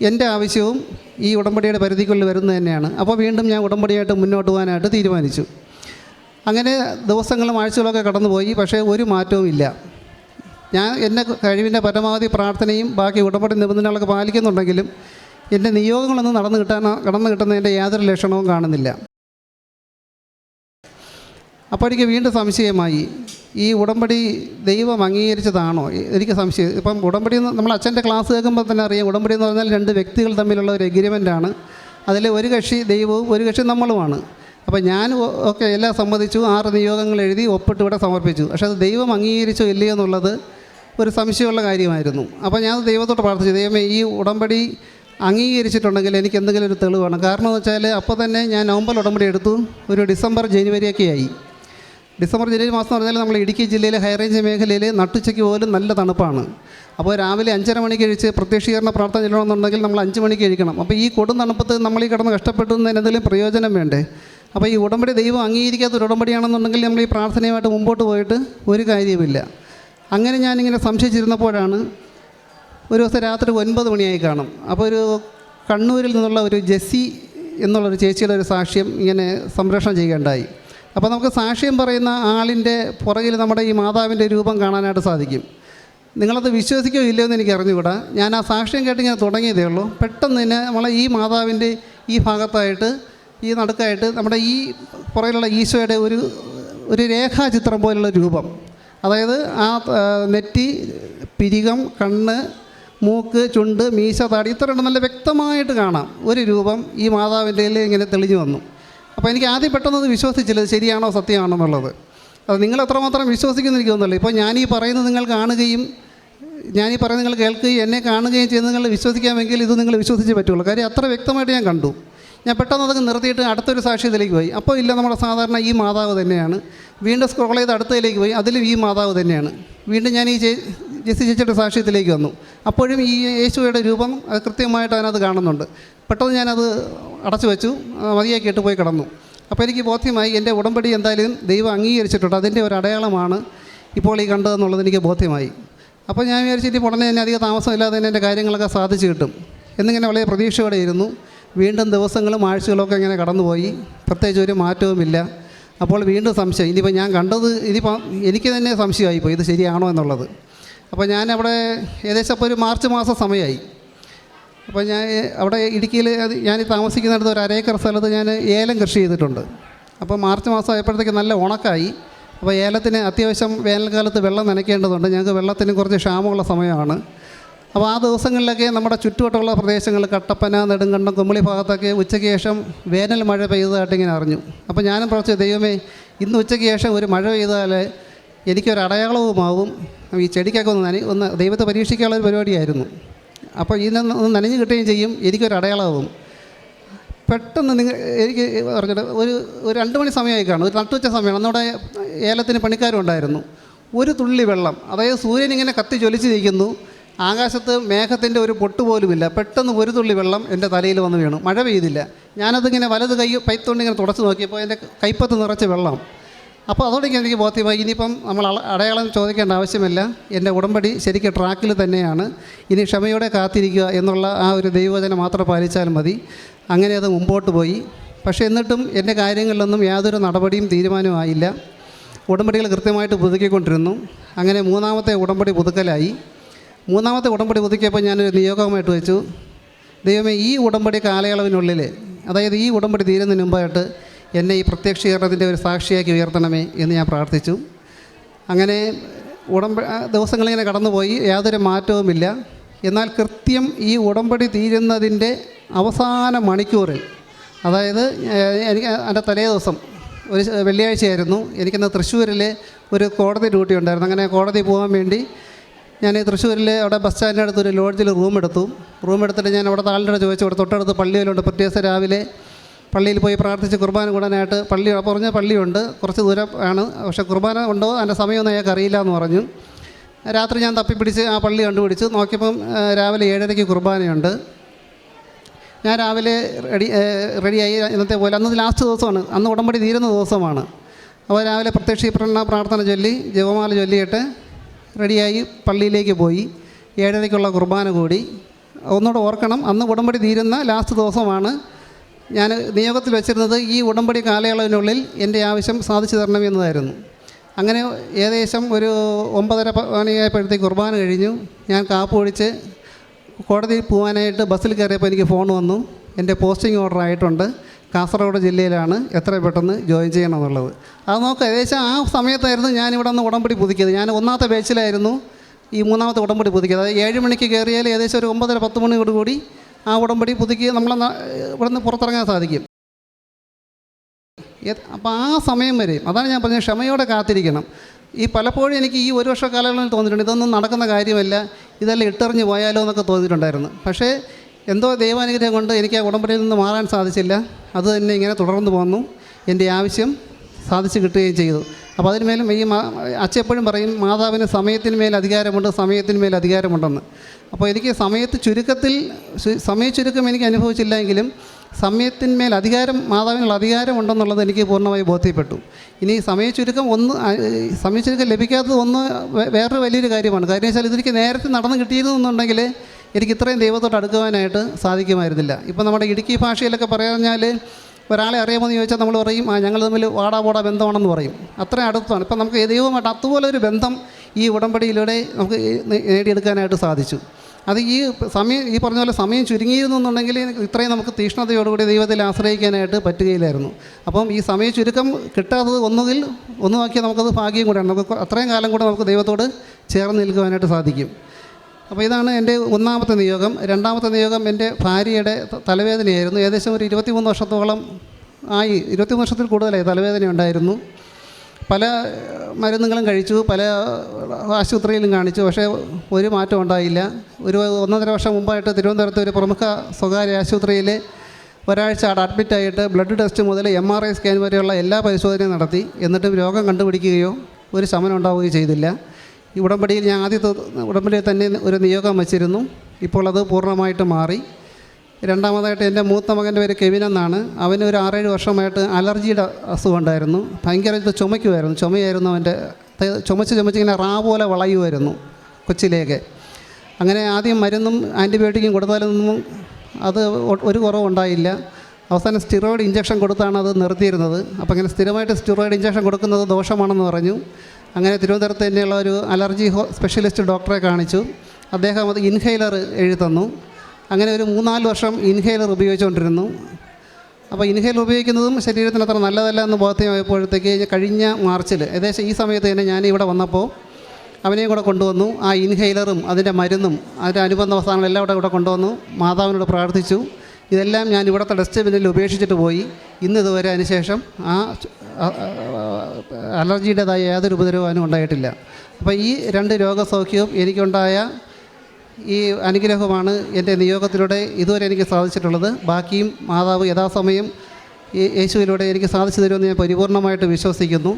എന്റെ ആവശ്യവും ഈ ഉടമ്പടിയുടെ പരിധിക്കുള്ളിൽ വരുന്നത് തന്നെയാണ്. അപ്പോൾ വീണ്ടും ഞാൻ ഉടമ്പടിയായിട്ട് മുന്നോട്ട് പോകാനായിട്ട് തീരുമാനിച്ചു. അങ്ങനെ ദിവസങ്ങളും ആഴ്ചകളൊക്കെ കടന്നുപോയി. പക്ഷേ ഒരു മാറ്റവും ഇല്ല ഞാൻ എന്റെ കഴിവിന്റെ പരമാവധി പ്രാർത്ഥനയും ബാക്കി ഉടമ്പടി നിബന്ധനകളൊക്കെ പാലിക്കുന്നുണ്ടെങ്കിലും എന്റെ നിയോഗങ്ങളൊന്നും നടന്നു കിട്ടാൻ കടന്നു കിട്ടുന്നതിന്റെ യാതൊരു ലക്ഷണവും കാണുന്നില്ല. അപ്പോൾ എനിക്ക് വീണ്ടും സംശയമായി ഈ ഉടമ്പടി ദൈവം അംഗീകരിച്ചതാണോ? എനിക്ക് സംശയം ഇപ്പം ഉടമ്പടി നമ്മൾ അച്ഛന്റെ ക്ലാസ് കേൾക്കുമ്പോൾ തന്നെ അറിയാം ഉടമ്പടി എന്ന് പറഞ്ഞാൽ രണ്ട് വ്യക്തികൾ തമ്മിലുള്ള ഒരു എഗ്രിമെന്റാണ് അതിൽ ഒരു കക്ഷി ദൈവവും ഒരു കക്ഷി നമ്മളുമാണ്. അപ്പോൾ ഞാൻ ഒക്കെ എല്ലാം സമ്മതിച്ചു ആറ് നിയോഗങ്ങൾ എഴുതി ഒപ്പിട്ട് ഇവിടെ സമർപ്പിച്ചു. പക്ഷേ അത് ദൈവം അംഗീകരിച്ചോ ഇല്ലയോ എന്നുള്ളത് ഒരു സംശയമുള്ള കാര്യമായിരുന്നു. അപ്പോൾ ഞാൻ ദൈവത്തോട് പ്രാർത്ഥിച്ചു ദൈവമേ ഈ ഉടമ്പടി അംഗീകരിച്ചിട്ടുണ്ടെങ്കിൽ എനിക്ക് എന്തെങ്കിലും ഒരു തെളിവ് വേണം. കാരണം എന്ന് വെച്ചാൽ അപ്പോൾ തന്നെ ഞാൻ നവംബർ ഉടമ്പടി എടുത്തു ഒരു ഡിസംബർ ജനുവരിയൊക്കെ ആയി. ഡിസംബർ ജനുവരി മാസം പറഞ്ഞാൽ നമ്മൾ ഇടുക്കി ജില്ലയിലെ ഹൈറേഞ്ച് മേഖലയിൽ നട്ടുച്ചയ്ക്ക് പോലും നല്ല തണുപ്പാണ്. അപ്പോൾ രാവിലെ അഞ്ചര മണിക്ക് കഴിച്ച് പ്രത്യക്ഷീകരണ പ്രാർത്ഥന ചെല്ലണമെന്നുണ്ടെങ്കിൽ നമ്മൾ അഞ്ച് മണിക്ക് കഴിക്കണം അപ്പോൾ ഈ കൊടും തണുപ്പത്ത് നമ്മൾ ഈ കിടന്ന് കഷ്ടപ്പെടുന്നതിന് എന്തെങ്കിലും പ്രയോജനം വേണ്ടേ? അപ്പോൾ ഈ ഉടമ്പടി ദൈവം അംഗീകരിക്കാത്ത ഒരു ഉടമ്പടിയാണെന്നുണ്ടെങ്കിൽ നമ്മൾ ഈ പ്രാർത്ഥനയുമായിട്ട് മുമ്പോട്ട് പോയിട്ട് ഒരു കാര്യവുമില്ല. അങ്ങനെ ഞാനിങ്ങനെ സംശയിച്ചിരുന്നപ്പോഴാണ് ഒരു ദിവസം രാത്രി ഒൻപത് മണിയായി കാണും. അപ്പോൾ ഒരു കണ്ണൂരിൽ നിന്നുള്ള ഒരു ജെസ്സി എന്നുള്ളൊരു ചേച്ചിയുടെ ഒരു സാക്ഷ്യം ഇങ്ങനെ സംരക്ഷണം ചെയ്യുകയുണ്ടായി. അപ്പോൾ നമുക്ക് സാക്ഷ്യം പറയുന്ന ആളിന്റെ പുറകിൽ നമ്മുടെ ഈ മാതാവിന്റെ രൂപം കാണാനായിട്ട് സാധിക്കും. നിങ്ങളത് വിശ്വസിക്കോ ഇല്ലയോ എന്ന് എനിക്ക് അറിഞ്ഞുകൂടാ ഞാൻ ആ സാക്ഷ്യം കേട്ട് ഞാൻ തുടങ്ങിയതേ ഉള്ളൂ. പെട്ടെന്ന് തന്നെ നമ്മളെ ഈ മാതാവിന്റെ ഈ ഭാഗത്തായിട്ട് ഈ നടുക്കായിട്ട് നമ്മുടെ ഈ പുറകിലുള്ള ഈശോയുടെ ഒരു ഒരു രേഖാചിത്രം പോലുള്ള രൂപം അതായത് ആ നെറ്റി പിരികം കണ്ണ് മൂക്ക് ചുണ്ട് മീശ താടി ഇത്ര നല്ല വ്യക്തമായിട്ട് കാണാം. ഒരു രൂപം ഈ മാതാവിന്റെ ഇങ്ങനെ തെളിഞ്ഞു വന്നു. അപ്പോൾ എനിക്ക് ആദ്യം പെട്ടെന്നത് വിശ്വസിച്ചില്ല ശരിയാണോ സത്യമാണോ എന്നുള്ളത് അത് നിങ്ങൾ എത്രമാത്രം വിശ്വസിക്കുന്നു എനിക്ക് തോന്നുന്നില്ല. ഇപ്പോൾ ഈ പറയുന്നത് നിങ്ങൾ കാണുകയും ഈ പറയുന്നത് നിങ്ങൾ കേൾക്കുകയും എന്നെ കാണുകയും ചെയ്യുന്ന നിങ്ങൾ വിശ്വസിക്കാമെങ്കിൽ ഇത് നിങ്ങൾ വിശ്വസിച്ചേ പറ്റുള്ളൂ. കാര്യം അത്ര വ്യക്തമായിട്ട് ഞാൻ കണ്ടു. ഞാൻ പെട്ടെന്ന് അതൊക്കെ നിർത്തിയിട്ട് അടുത്തൊരു സാക്ഷി ഇതിലേക്ക് പോയി. അപ്പോൾ ഇല്ല നമ്മുടെ സാധാരണ ഈ മാതാവ് തന്നെയാണ്. വീണ്ടും സ്ക്രോൾ ചെയ്ത് അടുത്തതിലേക്ക് പോയി. അതിലും ഈ മാതാവ് തന്നെയാണ്. വീണ്ടും ഞാൻ ഈ ജെസ്സി ചേച്ചിയുടെ സാക്ഷ്യത്തിലേക്ക് വന്നു. അപ്പോഴും ഈ യേശുവയുടെ രൂപം അത് കൃത്യമായിട്ട് അതിനകത്ത് കാണുന്നുണ്ട്. പെട്ടെന്ന് ഞാനത് അടച്ചു വെച്ചു. മതിയാക്കി മതിയാക്കിയിട്ട് പോയി കിടന്നു. അപ്പോൾ എനിക്ക് ബോധ്യമായി എന്റെ ഉടമ്പടി എന്തായാലും ദൈവം അംഗീകരിച്ചിട്ടുണ്ട്. അതിന്റെ ഒരു അടയാളമാണ് ഇപ്പോൾ ഈ കണ്ടതെന്നുള്ളത് എനിക്ക് ബോധ്യമായി. അപ്പോൾ ഞാൻ വിചാരിച്ചിട്ട് ഉടനെ തന്നെ അധികം താമസമില്ലാതെ തന്നെ എന്റെ കാര്യങ്ങളൊക്കെ സാധിച്ചു കിട്ടും. എന്നിങ്ങനെ വളരെ പ്രതീക്ഷയോടെ ഇരുന്നു. വീണ്ടും ദിവസങ്ങളും ആഴ്ചകളൊക്കെ ഇങ്ങനെ കടന്നുപോയി. പ്രത്യേകിച്ച് ഒരു മാറ്റവുമില്ല. അപ്പോൾ വീണ്ടും സംശയം. ഇനിയിപ്പോൾ ഞാൻ കണ്ടത് ഇനിയിപ്പോൾ എനിക്ക് തന്നെ സംശയമായിപ്പോയി. ഇത് ശരിയാണോ എന്നുള്ളത്. അപ്പോൾ ഞാൻ അവിടെ ഏകദേശം അപ്പോൾ ഒരു മാർച്ച് മാസം സമയമായി. അപ്പോൾ ഞാൻ അവിടെ ഇടുക്കിയിൽ ഞാൻ താമസിക്കുന്നിടത്ത് ഒരു അരേക്കർ സ്ഥലത്ത് ഞാൻ ഏലം കൃഷി ചെയ്തിട്ടുണ്ട്. അപ്പോൾ മാർച്ച് മാസം ആയപ്പോഴത്തേക്ക് നല്ല ഉണക്കായി. അപ്പോൾ ഏലത്തിന് അത്യാവശ്യം വേനൽക്കാലത്ത് വെള്ളം നനയ്ക്കേണ്ടതുണ്ട്. ഞങ്ങൾക്ക് വെള്ളത്തിന് കുറച്ച് ക്ഷാമമുള്ള സമയമാണ്. അപ്പോൾ ആ ദിവസങ്ങളിലൊക്കെ നമ്മുടെ ചുറ്റുവട്ടമുള്ള പ്രദേശങ്ങൾ കട്ടപ്പന നെടുങ്കണ്ടം കുമ്മളി ഭാഗത്തൊക്കെ ഉച്ചയ്ക്ക് ശേഷം വേനൽ മഴ പെയ്തതായിട്ട് ഇങ്ങനെ അറിഞ്ഞു. അപ്പോൾ ഞാനും പ്രവർത്തിച്ചു ദൈവമേ ഇന്ന് ഉച്ചയ്ക്ക് ശേഷം ഒരു മഴ പെയ്താൽ എനിക്കൊരു അടയാളവുമാവും. ഈ ചെടിക്കൊക്കെ ഒന്ന് നനി ഒന്ന് ദൈവത്തെ പരീക്ഷിക്കാനുള്ള ഒരു പരിപാടിയായിരുന്നു. അപ്പോൾ ഇതിനൊന്ന് ഒന്ന് നനഞ്ഞു കിട്ടുകയും ചെയ്യും. എനിക്കൊരു അടയാളമാവും പെട്ടെന്ന് നിങ്ങൾ എനിക്ക് പറഞ്ഞിട്ട് ഒരു ഒരു രണ്ട് മണി സമയമായി കാണും. ഒരു നട്ടുവച്ച സമയമാണ്. അന്നവിടെ ഏലത്തിന് പണിക്കാരും ഉണ്ടായിരുന്നു ഒരു തുള്ളി വെള്ളം അതായത് സൂര്യൻ ഇങ്ങനെ കത്തി ജ്വലിച്ച് നിൽക്കുന്നു. ആകാശത്ത് മേഘത്തിന്റെ ഒരു പൊട്ട് പോലുമില്ല. പെട്ടെന്ന് ഒരു തുള്ളി വെള്ളം എന്റെ തലയിൽ വന്ന് വീണു. മഴ പെയ്തില്ല. ഞാനതിങ്ങനെ വലത് കൈ പൈത്തോണ്ട് ഇങ്ങനെ തുടച്ച് നോക്കിയപ്പോൾ എന്റെ കൈപ്പത്ത് നിറച്ച് വെള്ളം. അപ്പോൾ അതോടൊക്കെ എനിക്ക് ബോധ്യമായി. ഇനിയിപ്പം നമ്മൾ അടയാളം ചോദിക്കേണ്ട ആവശ്യമില്ല. എന്റെ ഉടമ്പടി ശരിക്കും ട്രാക്കിൽ തന്നെയാണ്. ഇനി ക്ഷമയോടെ കാത്തിരിക്കുക എന്നുള്ള ആ ഒരു ദൈവവചനം മാത്രം പാലിച്ചാൽ മതി. അങ്ങനെ അത് മുമ്പോട്ട് പോയി. പക്ഷേ എന്നിട്ടും എന്റെ കാര്യങ്ങളിലൊന്നും യാതൊരു നടപടിയും തീരുമാനവും ആയില്ല. ഉടമ്പടികൾ കൃത്യമായിട്ട് പുതുക്കിക്കൊണ്ടിരുന്നു. അങ്ങനെ മൂന്നാമത്തെ ഉടമ്പടി പുതുക്കലായി. മൂന്നാമത്തെ ഉടമ്പടി പുതുക്കിയപ്പോൾ ഞാനൊരു നിയോഗമായിട്ട് വെച്ചു. ദൈവമേ ഈ ഉടമ്പടി കാലയളവിനുള്ളിൽ അതായത് ഈ ഉടമ്പടി തീരുന്നതിന് മുമ്പായിട്ട് എന്നെ ഈ പ്രത്യക്ഷീകരണത്തിന്റെ ഒരു സാക്ഷിയാക്കി ഉയർത്തണമേ എന്ന് ഞാൻ പ്രാർത്ഥിച്ചു. അങ്ങനെ ഉടമ്പ ദിവസങ്ങളിങ്ങനെ കടന്നുപോയി. യാതൊരു മാറ്റവുമില്ല. എന്നാൽ കൃത്യം ഈ ഉടമ്പടി തീരുന്നതിന്റെ അവസാന മണിക്കൂറിൽ അതായത് എനിക്ക് എന്റെ തലേ ദിവസം ഒരു വെള്ളിയാഴ്ചയായിരുന്നു. എനിക്കിന്ന് തൃശ്ശൂരിൽ ഒരു കോടതി ഡ്യൂട്ടി ഉണ്ടായിരുന്നു. അങ്ങനെ കോടതി പോകാൻ വേണ്ടി ഞാൻ തൃശ്ശൂരിലെ അവിടെ ബസ് സ്റ്റാൻഡിന്റെ അടുത്ത് ഒരു ലോഡ്ജിൽ റൂം എടുത്തു. റൂം എടുത്തിട്ട് ഞാൻ അവിടെ ആളുടെ ചോദിച്ചു അവിടെ തൊട്ടടുത്ത് പള്ളിയിലുണ്ട് പിറ്റേ രാവിലെ പള്ളിയിൽ പോയി പ്രാർത്ഥിച്ച് കുർബാന കൂടാനായിട്ട് പള്ളി പറഞ്ഞ പള്ളിയുണ്ട് കുറച്ച് ദൂരം ആണ്. പക്ഷേ കുർബാന ഉണ്ടോ? അതിന്റെ സമയമൊന്നും അയാൾക്ക് അറിയില്ല എന്ന് പറഞ്ഞു. രാത്രി ഞാൻ തപ്പിപ്പിടിച്ച് ആ പള്ളി കണ്ടുപിടിച്ച്. നോക്കിയപ്പം രാവിലെ ഏഴരയ്ക്ക് കുർബാനയുണ്ട്. ഞാൻ രാവിലെ റെഡി റെഡിയായി. ഇന്നത്തെ പോലെ അന്ന് ലാസ്റ്റ് ദിവസമാണ്. അന്ന് ഉടമ്പടി തീരുന്ന ദിവസമാണ്. അപ്പോൾ രാവിലെ പ്രത്യക്ഷീപ്രണ പ്രാർത്ഥന ചൊല്ലി ജപമാല ചൊല്ലിയിട്ട് റെഡിയായി പള്ളിയിലേക്ക് പോയി. ഏഴരയ്ക്കുള്ള കുർബാന കൂടി. ഒന്നുകൂടെ ഓർക്കണം അന്ന് ഉടമ്പടി തീരുന്ന ലാസ്റ്റ് ദിവസമാണ്. ഞാൻ നിയോഗത്തിൽ വെച്ചിരുന്നത് ഈ ഉടമ്പടി കാലയളവിനുള്ളിൽ എന്റെ ആവശ്യം സാധിച്ചു തരണമെന്നതായിരുന്നു അങ്ങനെ ഏകദേശം ഒരു ഒമ്പതര മണിയായപ്പോഴത്തേക്ക് കുർബാന കഴിഞ്ഞു. ഞാൻ കാപ്പ് ഒഴിച്ച് കോടതിയിൽ പോകാനായിട്ട് ബസ്സിൽ കയറിയപ്പോൾ എനിക്ക് ഫോൺ വന്നു. എന്റെ പോസ്റ്റിംഗ് ഓർഡർ ആയിട്ടുണ്ട്. കാസർഗോഡ് ജില്ലയിലാണ് എത്ര പെട്ടെന്ന് ജോയിൻ ചെയ്യണം എന്നുള്ളത് അത് നോക്കുക ഏകദേശം ആ സമയത്തായിരുന്നു ഞാൻ ഇവിടെ നിന്ന് ഉടമ്പടി പുതുക്കിയത്. ഞാൻ ഒന്നാമത്തെ ബാച്ചിലായിരുന്നു ഈ മൂന്നാമത്തെ ഉടമ്പടി പുതുക്കിയത്. അതായത് ഏഴ് മണിക്ക് കയറിയാൽ ഏകദേശം ഒരു ഒമ്പതര പത്ത് മണിയോട് കൂടി ആ ഉടമ്പടി പുതുക്കി നമ്മളെ ഇവിടെ നിന്ന് പുറത്തിറങ്ങാൻ സാധിക്കും. അപ്പോൾ ആ സമയം വരെയും അതാണ് ഞാൻ പറഞ്ഞത് ക്ഷമയോടെ കാത്തിരിക്കണം. ഈ പലപ്പോഴും എനിക്ക് ഈ ഒരു വർഷ കാലയളവിൽ തോന്നിയിട്ടുണ്ട് ഇതൊന്നും നടക്കുന്ന കാര്യമല്ല ഇതെല്ലാം ഇട്ടെറിഞ്ഞ് പോയാലോ എന്നൊക്കെ തോന്നിയിട്ടുണ്ടായിരുന്നു. പക്ഷേ എന്തോ ദൈവാനുഗ്രഹം കൊണ്ട് എനിക്ക് ആ ഉടമ്പടിയിൽ നിന്ന് മാറാൻ സാധിച്ചില്ല. അത് തന്നെ ഇങ്ങനെ തുടർന്ന് പോന്നു എന്റെ ആവശ്യം സാധിച്ചു കിട്ടുകയും ചെയ്തു. അപ്പോൾ അതിനുമേലും ഈ എപ്പോഴും പറയും മാതാവിന് സമയത്തിന് മേൽ അധികാരമുണ്ട് സമയത്തിന് മേൽ അധികാരമുണ്ടെന്ന്. അപ്പോൾ എനിക്ക് സമയത്ത് ചുരുക്കത്തിൽ ചു- സമയ ചുരുക്കം എനിക്ക് അനുഭവിച്ചില്ല എങ്കിലും സമയത്തിന്മേൽ അധികാരം മാതാവിനുള്ള അധികാരമുണ്ടെന്നുള്ളത് എനിക്ക് പൂർണമായി ബോധ്യപ്പെട്ടു. ഇനി സമയ ചുരുക്കം ഒന്ന് ആ, സമയ ചുരുക്കം ലഭിക്കാത്തത് ഒന്ന് വേറൊരു വലിയൊരു കാര്യമാണ്. കാര്യം വെച്ചാൽ ഇതെനിക്ക് നേരത്തെ നടന്ന് കിട്ടിയിരുന്നുണ്ടെങ്കിൽ എനിക്ക് ഇത്രയും ദൈവത്തോട് അടുക്കുവാനായിട്ട് സാധിക്കുമായിരുന്നില്ല. ഇപ്പം നമ്മുടെ ഇടുക്കി ഭാഷയിലൊക്കെ പറഞ്ഞാൽ ഒരാളെ അറിയാമോ എന്ന് ചോദിച്ചാൽ നമ്മൾ പറയും ആ ഞങ്ങൾ തമ്മിൽ വാടാ പോടാ ബന്ധമാണെന്ന് പറയും. അത്രയും അടുത്താണ്. ഇപ്പം നമുക്ക് ദൈവമായിട്ട് അതുപോലെ ഒരു ബന്ധം ഈ ഉടമ്പടിയിലൂടെ നമുക്ക് നേടിയെടുക്കാനായിട്ട് സാധിച്ചു. അത് ഈ സമയം ഈ പറഞ്ഞ പോലെ സമയം ചുരുങ്ങിയിരുന്നു എന്നുണ്ടെങ്കിൽ ഇത്രയും നമുക്ക് തീഷ്ണതയോടുകൂടി ദൈവത്തിൽ ആശ്രയിക്കാനായിട്ട് പറ്റുകയില്ലായിരുന്നു. അപ്പം ഈ സമയ ചുരുക്കം കിട്ടാത്തത് ഒന്നുകിൽ ഒന്നുമാക്കിയാൽ നമുക്കത് ഭാഗ്യം കൂടെയാണ്. നമുക്ക് അത്രയും കാലം കൂടെ നമുക്ക് ദൈവത്തോട് ചേർന്ന് നിൽക്കുവാനായിട്ട് സാധിക്കും. അപ്പോൾ ഇതാണ് എന്റെ ഒന്നാമത്തെ നിയോഗം. രണ്ടാമത്തെ നിയോഗം എന്റെ ഭാര്യയുടെ തലവേദനയായിരുന്നു. ഏകദേശം ഒരു ഇരുപത്തിമൂന്ന് വർഷത്തോളം ആയി. ഇരുപത്തിമൂന്ന് വർഷത്തിൽ കൂടുതലായി തലവേദന ഉണ്ടായിരുന്നു. പല മരുന്നുകളും കഴിച്ചു പല ആശുപത്രിയിലും കാണിച്ചു പക്ഷേ ഒരു മാറ്റം ഉണ്ടായില്ല. ഒരു ഒന്നര വർഷം മുമ്പായിട്ട് തിരുവനന്തപുരത്ത് ഒരു പ്രമുഖ സ്വകാര്യ ആശുപത്രിയിൽ ഒരാഴ്ച അവിടെ അഡ്മിറ്റായിട്ട് ബ്ലഡ് ടെസ്റ്റ് മുതൽ എം ആർ ഐ സ്കാൻ വരെയുള്ള എല്ലാ പരിശോധനയും നടത്തി. എന്നിട്ടും രോഗം കണ്ടുപിടിക്കുകയോ ഒരു ശമനം ഉണ്ടാവുകയോ ചെയ്തില്ല. ഈ ഉടമ്പടിയിൽ ഞാൻ ആദ്യത്തെ ഉടമ്പടിയിൽ തന്നെ ഒരു നിയോഗം വച്ചിരുന്നു. ഇപ്പോൾ അത് പൂർണമായിട്ട് മാറി. രണ്ടാമതായിട്ട് എന്റെ മൂത്ത മകന്റെ പേര് കെവിൻ എന്നാണ്. അവന് ഒരു ആറേഴ് വർഷമായിട്ട് അലർജിയുടെ അസുഖം ഉണ്ടായിരുന്നു. ഭയങ്കരമായിട്ട് ചുമയ്ക്കുമായിരുന്നു. ചുമയായിരുന്നു അവന്റെ ചുമച്ച് ചുമച്ച് ഇങ്ങനെ റാ പോലെ വളയുമായിരുന്നു കൊച്ചിലേക്ക്. അങ്ങനെ ആദ്യം മരുന്നും ആന്റിബയോട്ടിക്കും കൊടുത്താലൊന്നും അത് ഒരു കുറവുണ്ടായില്ല അവസാനം സ്റ്റിറോയിഡ് ഇഞ്ചക്ഷൻ കൊടുത്താണ് അത് നിർത്തിയിരുന്നത്. അപ്പോൾ ഇങ്ങനെ സ്ഥിരമായിട്ട് സ്റ്റിറോയിഡ് ഇഞ്ചക്ഷൻ കൊടുക്കുന്നത് ദോഷമാണെന്ന് പറഞ്ഞു. അങ്ങനെ തിരുവനന്തപുരത്ത് തന്നെയുള്ള ഒരു അലർജി സ്പെഷ്യലിസ്റ്റ് ഡോക്ടറെ കാണിച്ചു. അദ്ദേഹം അത് ഇൻഹെയിലർ എഴുതി തന്നു. അങ്ങനെ ഒരു മൂന്നാൽ വർഷം ഇൻഹെയിലർ ഉപയോഗിച്ചുകൊണ്ടിരുന്നു. അപ്പോൾ ഇൻഹെയിലർ ഉപയോഗിക്കുന്നതും ശരീരത്തിന് അത്ര നല്ലതല്ല എന്ന് ബോധ്യമായപ്പോഴത്തേക്ക് കഴിഞ്ഞ മാർച്ചിൽ ഏകദേശം ഈ സമയത്ത് തന്നെ ഞാൻ ഇവിടെ വന്നപ്പോൾ അവനെയും കൂടെ കൊണ്ടുവന്നു. ആ ഇൻഹെയിലറും അതിന്റെ മരുന്നും അതിന്റെ അനുബന്ധ സാധനങ്ങളെല്ലാം ഇവിടെ ഇവിടെ കൊണ്ടുവന്നു. മാതാവിനോട് പ്രാർത്ഥിച്ചു. ഇതെല്ലാം ഞാൻ ഇവിടുത്തെ ഡസ്റ്റ്ബിന്നിൽ ഉപേക്ഷിച്ചിട്ട് പോയി. ഇന്ന് ഇതുവരെ അതിനുശേഷം ആ- അലർജിയുടേതായ യാതൊരു ഉപദ്രവവും ഉണ്ടായിട്ടില്ല. അപ്പോൾ ഈ രണ്ട് രോഗസൗഖ്യവും എനിക്കുണ്ടായ ഈ അനുഗ്രഹമാണ് എന്റെ നിയോഗത്തിലൂടെ ഇതുവരെ എനിക്ക് സാധിച്ചിട്ടുള്ളത്. ബാക്കിയും മാതാവ് യഥാസമയം ഈ യേശുവിലൂടെ എനിക്ക് സാധിച്ചു തരുമെന്ന് ഞാൻ പരിപൂർണമായിട്ട് വിശ്വസിക്കുന്നു.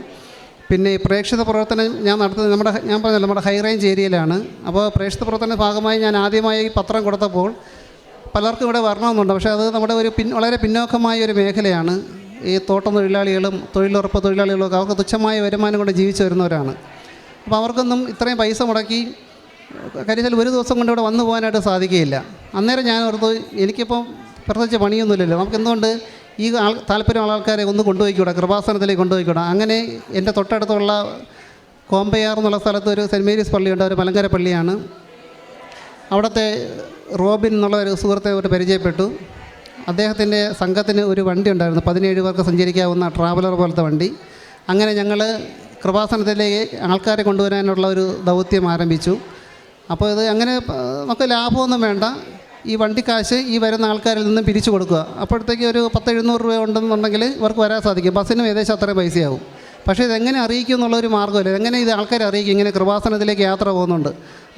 പിന്നെ പ്രേക്ഷിത പ്രവർത്തനം ഞാൻ നടത്തുന്നത് നമ്മുടെ ഞാൻ പറഞ്ഞല്ലോ നമ്മുടെ ഹൈ റേഞ്ച് ഏരിയയിലാണ്. അപ്പോൾ പ്രേക്ഷിത പ്രവർത്തന ഭാഗമായി ഞാൻ ആദ്യമായി ഈ പത്രം കൊടുത്തപ്പോൾ പലർക്കും ഇവിടെ വരണമെന്നുണ്ട്. പക്ഷേ അത് നമ്മുടെ ഒരു പിൻ വളരെ പിന്നോക്കമായ ഒരു മേഖലയാണ്. ഈ തോട്ടം തൊഴിലാളികളും തൊഴിലുറപ്പ് തൊഴിലാളികളും ഒക്കെ അവർക്ക് തുച്ഛമായ വരുമാനം കൊണ്ട് ജീവിച്ചു വരുന്നവരാണ്. അപ്പോൾ അവർക്കൊന്നും ഇത്രയും പൈസ മുടക്കി കാര്യത്തിൽ ഒരു ദിവസം കൊണ്ട് ഇവിടെ വന്നു പോകാനായിട്ട് സാധിക്കുകയില്ല. അന്നേരം ഞാൻ ഓർത്തു എനിക്കിപ്പം പ്രത്യേകിച്ച് പണിയൊന്നുമില്ലല്ലോ. നമുക്ക് എന്തുകൊണ്ട് ഈ ആൾ താല്പര്യമുള്ള ആൾക്കാരെ ഒന്ന് കൊണ്ടുപോയിക്കൂടാ? കൃപാസനത്തിലേക്ക് കൊണ്ടുപോയിക്കൂടാ? അങ്ങനെ എന്റെ തൊട്ടടുത്തുള്ള കോമ്പയാർ എന്നുള്ള സ്ഥലത്ത് ഒരു സെന്റ് മേരീസ് പള്ളിയുണ്ട്. ഒരു മലങ്കര പള്ളിയാണ്. അവിടുത്തെ റോബിൻ എന്നുള്ള ഒരു സുഹൃത്തെ ഒരു പരിചയപ്പെട്ടു. അദ്ദേഹത്തിന്റെ സംഘത്തിന് ഒരു വണ്ടി ഉണ്ടായിരുന്നു. പതിനേഴ് പേർക്ക് സഞ്ചരിക്കാവുന്ന ട്രാവലർ പോലത്തെ വണ്ടി. അങ്ങനെ ഞങ്ങൾ കൃപാസനത്തിലേക്ക് ആൾക്കാരെ കൊണ്ടുവരാനുള്ള ഒരു ദൗത്യം ആരംഭിച്ചു. അപ്പോൾ ഇത് അങ്ങനെ നമുക്ക് ലാഭമൊന്നും വേണ്ട. ഈ വണ്ടിക്കാശ് ഈ വരുന്ന ആൾക്കാരിൽ നിന്നും പിരിച്ചു കൊടുക്കുക. അപ്പോഴത്തേക്ക് ഒരു പത്ത് എഴുന്നൂറ് രൂപ ഉണ്ടെന്നുണ്ടെങ്കിൽ ഇവർക്ക് വരാൻ സാധിക്കും. ബസ്സിനും ഏകദേശം അത്രയും പൈസയാവും. പക്ഷേ ഇതെങ്ങനെ അറിയിക്കും എന്നുള്ളൊരു മാർഗമില്ല. എങ്ങനെ ഇത് ആൾക്കാരെ അറിയിക്കും? ഇങ്ങനെ കൃപാസനത്തിലേക്ക് യാത്ര പോകുന്നുണ്ട്.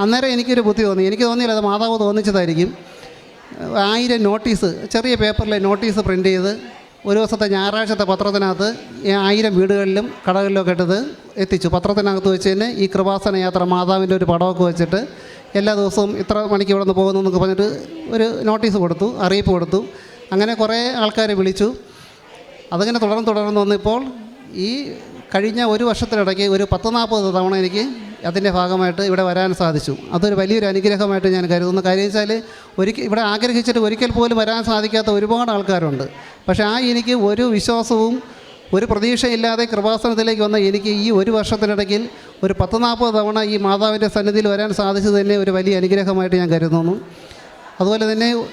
അന്നേരം എനിക്കൊരു ബുദ്ധി തോന്നി. എനിക്ക് തോന്നിയില്ല അത് മാതാവ് തോന്നിച്ചതായിരിക്കും. ആയിരം നോട്ടീസ് ചെറിയ പേപ്പറിലെ നോട്ടീസ് പ്രിന്റ് ചെയ്ത് ഒരു ദിവസത്തെ ഞായറാഴ്ചത്തെ പത്രത്തിനകത്ത് ആയിരം വീടുകളിലും കടകളിലും ഒക്കെ ഇട്ടത് എത്തിച്ചു. പത്രത്തിനകത്ത് വെച്ച് തന്നെ ഈ കൃപാസന യാത്ര മാതാവിന്റെ ഒരു പടമൊക്കെ വെച്ചിട്ട് എല്ലാ ദിവസവും ഇത്ര മണിക്ക് ഇവിടെ നിന്ന് പോകുന്നു എന്നൊക്കെ പറഞ്ഞിട്ട് ഒരു നോട്ടീസ് കൊടുത്തു അറിയിപ്പ് കൊടുത്തു. അങ്ങനെ കുറേ ആൾക്കാരെ വിളിച്ചു. അതങ്ങനെ തുടർന്ന് തുടർന്ന് വന്നിപ്പോൾ ഈ കഴിഞ്ഞ ഒരു വർഷത്തിനിടയ്ക്ക് ഒരു പത്ത് നാൽപ്പത് തവണ എനിക്ക് അതിന്റെ ഭാഗമായിട്ട് ഇവിടെ വരാൻ സാധിച്ചു. അതൊരു വലിയൊരു അനുഗ്രഹമായിട്ട് ഞാൻ കരുതുന്നു. കാര്യം വെച്ചാൽ ഒരിക്കൽ ഇവിടെ ആഗ്രഹിച്ചിട്ട് ഒരിക്കൽ പോലും വരാൻ സാധിക്കാത്ത ഒരുപാട് ആൾക്കാരുണ്ട്. പക്ഷേ ആ എനിക്ക് ഒരു വിശ്വാസവും ഒരു പ്രതീക്ഷയില്ലാതെ കൃപാസനത്തിലേക്ക് വന്ന എനിക്ക് ഈ ഒരു വർഷത്തിനിടയ്ക്ക് ഒരു പത്ത് നാൽപ്പത് തവണ ഈ മാതാവിന്റെ സന്നിധിയിൽ വരാൻ സാധിച്ചത് തന്നെ ഒരു വലിയ അനുഗ്രഹമായിട്ട് ഞാൻ കരുതുന്നു. അതുപോലെ തന്നെ